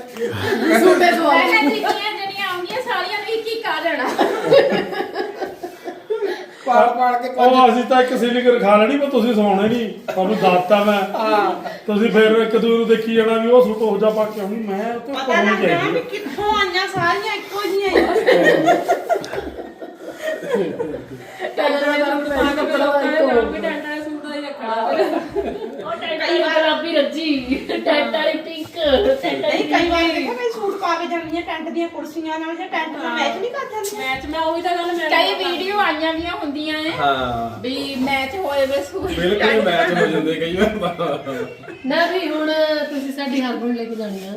ਸੂਟੇ ਸਵਾ। ਮੈਂ ਕਿਹਾ ਜਿਹੜੀਆਂ ਆਉਂਗੀਆਂ ਸਾਰੀਆਂ ਨੂੰ ਇੱਕ ਇੱਕ ਆ ਜਾਣਾ। ਪਾੜ ਪਾੜ ਕੇ ਉਹ ਅਸੀਂ ਤਾਂ ਇੱਕ ਸਿਲਿਕਰ ਖਾ ਲੈਣੀ ਪਰ ਤੁਸੀਂ ਸੌਣੇ ਨਹੀਂ। ਤੁਹਾਨੂੰ ਦੱਸਤਾ ਮੈਂ। ਤੁਸੀਂ ਫਿਰ ਇੱਕ ਦੂਜੇ ਨੂੰ ਦੇਖੀ ਜਾਣਾ ਵੀ ਉਹ ਸੂਟ ਹੋ ਜਾ ਪਾ ਕੇ ਆਉਣੀ ਮੈਂ ਉਹ ਤੇ ਪਤਾ ਪਾਉਣੀ ਲੱਗ ਜਾਣਾ ਚਾਹੀਦੀ। ਵੀ ਕਿੱਥੋਂ ਆਈਆਂ ਸਾਰੀਆਂ ਇੱਕੋ ਜਿਹੀਆਂ ਹੀ। ਟੈਂਟਾਂ ਦਾ ਟੈਂਟਾਂ ਦੇ ਸੂਟ ਦਾ ਹੀ ਰੱਖਣਾ। ਉਹ ਟੈਂਟ ਵਾਲੀ ਗੁਲਾਬੀ ਰੱਜੀ ਟੈਂਟ ਵਾਲੀ ਪਿੰਕ ਟੈਂਟ ਵਾਲੀ ਨਹੀਂ ਕਈ ਵਾਰ ਦੇਖਿਆ ਮੈਂ ਸੂਟ ਪਾ ਕੇ ਜਾਂਦੀਆਂ ਟੈਂਟ ਦੀਆਂ ਕੁਰਸੀਆਂ ਨਾਲ ਜਾਂ ਟੈਂਟ ਨਾਲ ਮੈਚ ਨਹੀਂ ਕਰ ਮੈਚ ਮੈਂ ਉਹੀ ਤਾਂ ਗੱਲ ਮੈਂ ਕਈ ਵੀਡੀਓ ਆਈਆਂ ਵੀਆਂ ਹੁੰਦੀਆਂ ਐ। ਹਾਂ। ਵੀ ਮੈਚ ਹੋਏ ਵੇ ਸੂਟ ਬਿਲਕੁਲ ਮੈਚ ਹੋ ਜਾਂਦੇ ਕਈ ਵਾਰ। ਨਾ ਵੀ ਹੁਣ ਤੁਸੀਂ ਸਾਡੀ ਹਰਗੁਣ ਲੈ ਕੇ ਜਾਣੀ ਆ।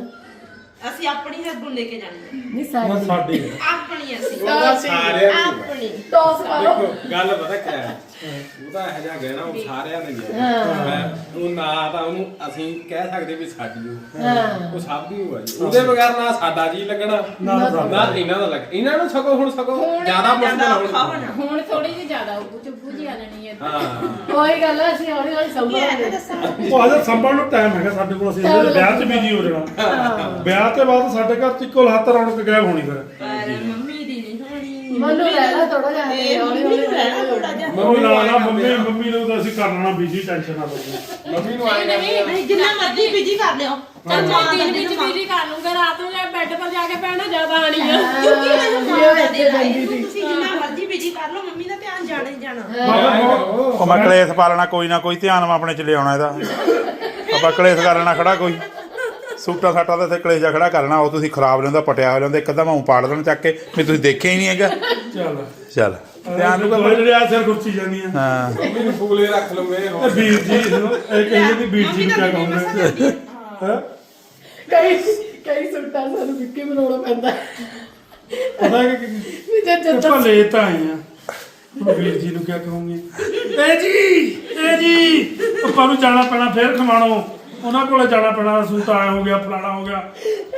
ਅਸੀਂ ਆਪਣੀ ਹੱਥੋਂ ਲੈ ਕੇ ਜਾਣੀ ਨਹੀਂ ਨਾ ਸਾਡੀ ਸਾਡੀ। ਆਪਣੀ ਅਸੀਂ। ਉਹਦਾ ਸਾਰਿਆਂ ਦੀ। ਆਪਣੀ। ਟੌਸ ਮਾਰੋ। ਦੇਖੋ ਗੱਲ ਪਤਾ ਕੀ ਹੈ? ਉਹਦਾ ਇਹ ਜਿਹਾ ਗਹਿਣਾ ਉਹ ਸਾਰਿਆਂ ਦਾ ਹੀ ਹੈ। ਮੈਂ ਉਹ ਨਾ ਤਾਂ ਉਹਨੂੰ ਅਸੀਂ ਕਹਿ ਸਕਦੇ ਵੀ ਸਾਡੀ ਉਹ। ਹਾਂ। ਉਹ ਸਭ ਦੀ ਹੋਆ ਜੀ। ਉਹਦੇ ਬਗੈਰ ਨਾ ਸਾਡਾ ਜੀ ਲੱਗਣਾ ਨਾ ਸਾਡਾ। ਨਾ ਇਹਨਾਂ ਦਾ ਲੱਗ ਇਹਨਾਂ ਨੂੰ ਸਗੋਂ ਹੁਣ ਸਗੋਂ ਜ਼ਿਆਦਾ ਮੁਸ਼ਕਲ ਹੋਣੀ। ਹੁਣ ਥੋੜੀ ਜਿਹੀ ਜ਼ਿਆਦਾ ਉੱਪਰ ਚੁੱਪੂ ਜੀ ਆ ਜਾਣੀ ਹੈ। ਹਾਂ। ਕੋਈ ਗੱਲ ਆ, ਅਸੀਂ ਹੌਲੀ ਹੌਲੀ ਇਹ ਸੰਭਾਲਾਂਗੇ ਤਾਂ ਦੱਸਾਂ। ਉਹ ਅਜੇ ਸੰਭਲ ਨੂੰ ਟਾਈਮ ਹੈਗਾ ਸਾਡੇ ਕੋਲ ਅਸੀਂ ਇਹਦੇ ਵਿਆਹ 'ਚ ਬਿਜ਼ੀ ਹੋ ਜਾਣਾ। ਵਿਆਹ ਤੋਂ ਬਾਅਦ ਸਾਡੇ ਘਰ 'ਚ ਇੱਕੋ ਹੱਥ ਰੌਣਕ ਗਾਇਬ ਹੋਣੀ ਫਿਰ ਪਰ ਮੰਮੀ ਦੀ ਨਹੀਂ ਹੋਣੀ ਮੈਨੂੰ ਰਹਿਣਾ ਥੋੜਾ ਜਿਹਾ। ਇਹ ਹੌਲੀ ਮੰਮੀ ਹੌਲੀ ਨੂੰ ਰਹਿਣਾ ਥੋੜਾ ਜਿਹਾ। ਮੰਮੀ ਨਾਲ ਨਾ ਮੰਮੀ ਮੰਮੀ ਨੂੰ ਤਾਂ ਅਸੀਂ ਕਰਨਾ ਬਿਜ਼ੀ ਟੈਨਸ਼ਨ ਨਾ ਲਓ ਮੰਮੀ ਨੂੰ ਆਏ ਨਹੀਂ ਜਿੰਨਾ ਮਰਜ਼ੀ ਬਿਜ਼ੀ ਕਰ ਲਿਓ। ਚੱਲ ਮਾਂ ਮੈਂ ਦਿਨ ਵਿੱਚ ਮਾਂ- ਬਿਜ਼ੀ ਕਰ ਲੂੰਗਾ ਰਾਤ ਨੂੰ ਜਾ ਬੈੱਡ ਪਰ ਜਾ ਕੇ ਪੈਣਾ ਜ਼ਿਆਦਾ ਆਣੀ ਆ। ਕਿਉਂਕਿ ਇਹ ਮਾਂ। ਤੁਸੀਂ ਜਿੰਨਾ ਮਰਜ਼ੀ ਬਿਜ਼ੀ ਕਰ ਲਓ ਮੰਮੀ ਦਾ ਧਿਆਨ ਜਾਣਾ ਹੀ ਜਾਣਾ। ਉਹ ਮੈਂ ਕਲੇਸ਼ ਪਾ ਲੈਣਾ ਕੋਈ ਨਾ ਕੋਈ ਧਿਆਨ ਮੈਂ ਆਪਣੇ ਚ ਲਿਆਉਣਾ ਇਹਦਾ। ਆਪਾਂ ਕਲੇਸ਼ ਕਰ ਲੈਣਾ ਖੜਾ ਕੋਈ। ਸੂਟਾ ਸਾਟਾ ਦਾ ਇੱਥੇ ਕਲੇਸ਼ ਜਿਹਾ ਖੜਾ ਕਰ ਲੈਣਾ ਉਹ ਤੁਸੀਂ ਖਰਾਬ ਲੈਂਦਾ ਪਟਿਆ ਹੋ ਲੈਂਦਾ ਇੱਕ ਅੱਧਾ ਮੈਂ ਊਂ ਪਾੜ ਦੇਣਾ ਚੱਕ ਕੇ ਵੀ ਤੁਸੀਂ ਦੇਖਿਆ ਹੀ ਨਹੀਂ ਹੈਗਾ। ਚੱਲ। ਚੱਲ। ਧਿਆਨ ਨੂੰ ਦੋਵੇਂ ਜਿਹੜੇ ਆ ਸਿਰ ਕੁਰਸੀ ਜਾਂਦੀਆਂ ਹਾਂ। ਮੰਮੀ ਨੂੰ ਫੂਲੇ ਰੱਖ ਲਓਗੇ ਤੇ ਵੀਰ ਜੀ ਨੂੰ ਇਹ ਕਹਿੰਦੇ ਵੀ ਵੀਰ ਜੀ ਨੂੰ ਕਿਆ ਕਹੋਗੇ? ਦਿਨ ਹੈ? ਕਈ ਕਈ ਸੁੱਟਾਂ ਸਾਨੂੰ ਵਿੱਕੀ ਬਣਾਉਣਾ ਪੈਂਦਾ। ਪਤਾ ਕਿ ਵੀ ਜੇ ਜਦ ਆਪਾਂ ਲੈ ਤਾਂ ਆਏ ਆ। ਹੁਣ ਵੀਰ ਜੀ ਨੂੰ ਕਿਆ ਕਹੋਗੇ? ਏ ਜੀ! ਏ ਜੀ! ਆਪਾਂ ਨੂੰ ਜਾਣਾ ਪੈਣਾ ਫੇਰ ਖਮਾਣੋ ਉਹਨਾਂ ਕੋਲੇ ਜਾਣਾ ਪੈਣਾ ਸੂਟ ਆਇਆ ਹੋ ਗਿਆ ਫਲਾਣਾ ਹੋ ਗਿਆ।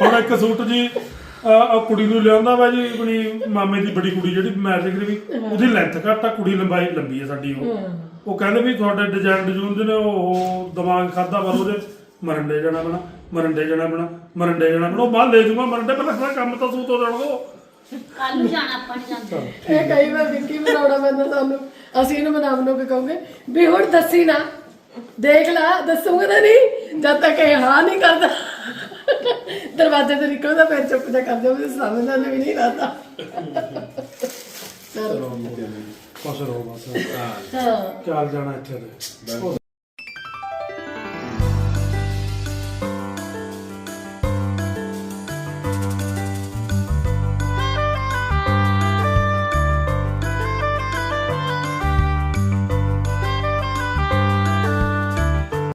ਹੁਣ ਇੱਕ ਸੂਟ ਜੀ ਉਹ ਕੁੜੀ ਨੂੰ ਲਿਆਉਂਦਾ ਵਾ ਜੀ ਆਪਣੀ ਮਾਮੇ ਦੀ ਬੜੀ ਕੁੜੀ ਜਿਹੜੀ ਮੈਰਿਜ ਕਰੀ ਵੀ ਉਹਦੀ ਲੈਂਥ ਘੱਟ ਆ ਕੁੜੀ ਲੰਬਾਈ ਲੰਬੀ ਆ ਸਾਡੀ ਉਹ। ਉਹ ਕਹਿੰਦੇ ਵੀ ਤੁਹਾਡੇ ਡਿਜ਼ਾਈਨ ਡਿਜ਼ੂਨ ਦੇ ਨੇ ਉਹ ਦਿਮਾਗ ਖਾਦਾ ਪਰ ਉਹਦੇ। ਮਰੰਡੇ ਜਾਣਾ ਬਣਾ ਮਰੰਡੇ ਜਾਣਾ ਬਣਾ ਮਰੰਡੇ ਜਾਣਾ ਬਣਾ ਉਹ ਬਾਹਰ ਲੈ ਜੂਗਾ ਮਰੰਡੇ ਪਹਿਲਾਂ ਸਾਰਾ ਕੰਮ ਤਾਂ ਸੂਤ ਹੋ ਜਾਣ ਦੋ ਕੱਲ ਨੂੰ ਜਾਣਾ ਆਪਾਂ ਨਹੀਂ ਜਾਂਦੇ। ਇਹ ਕਈ ਵਾਰ ਵਿੱਕੀ ਬਣਾਉਣਾ ਪੈਂਦਾ ਸਾਨੂੰ। ਅਸੀਂ ਇਹਨੂੰ ਬਣਾ ਬਣੋ ਕੇ ਕਹੋਗੇ ਵੀ ਹੁਣ ਦੱਸੀ ਨਾ। ਦੇਖ ਲੈ ਦੱਸੂਗਾ ਤਾਂ ਨਹੀਂ ਜਦ ਤੱਕ ਇਹ ਹਾਂ ਨਹੀਂ ਕਰਦਾ। ਦਰਵਾਜ਼ੇ ਤੇ ਨਿਕਲਦਾ ਫਿਰ ਚੁੱਪ ਜਾ ਕਰ ਜਾਓ ਵੀ ਸਮਝਦਾ ਵੀ ਨਹੀਂ ਰਹਤਾ ਚਲੋ ਖੁਸ਼ ਰਹੋ ਬਸ। ਹਾਂ। ਚੱਲ ਜਾਣਾ ਇੱਥੇ ਤੇ।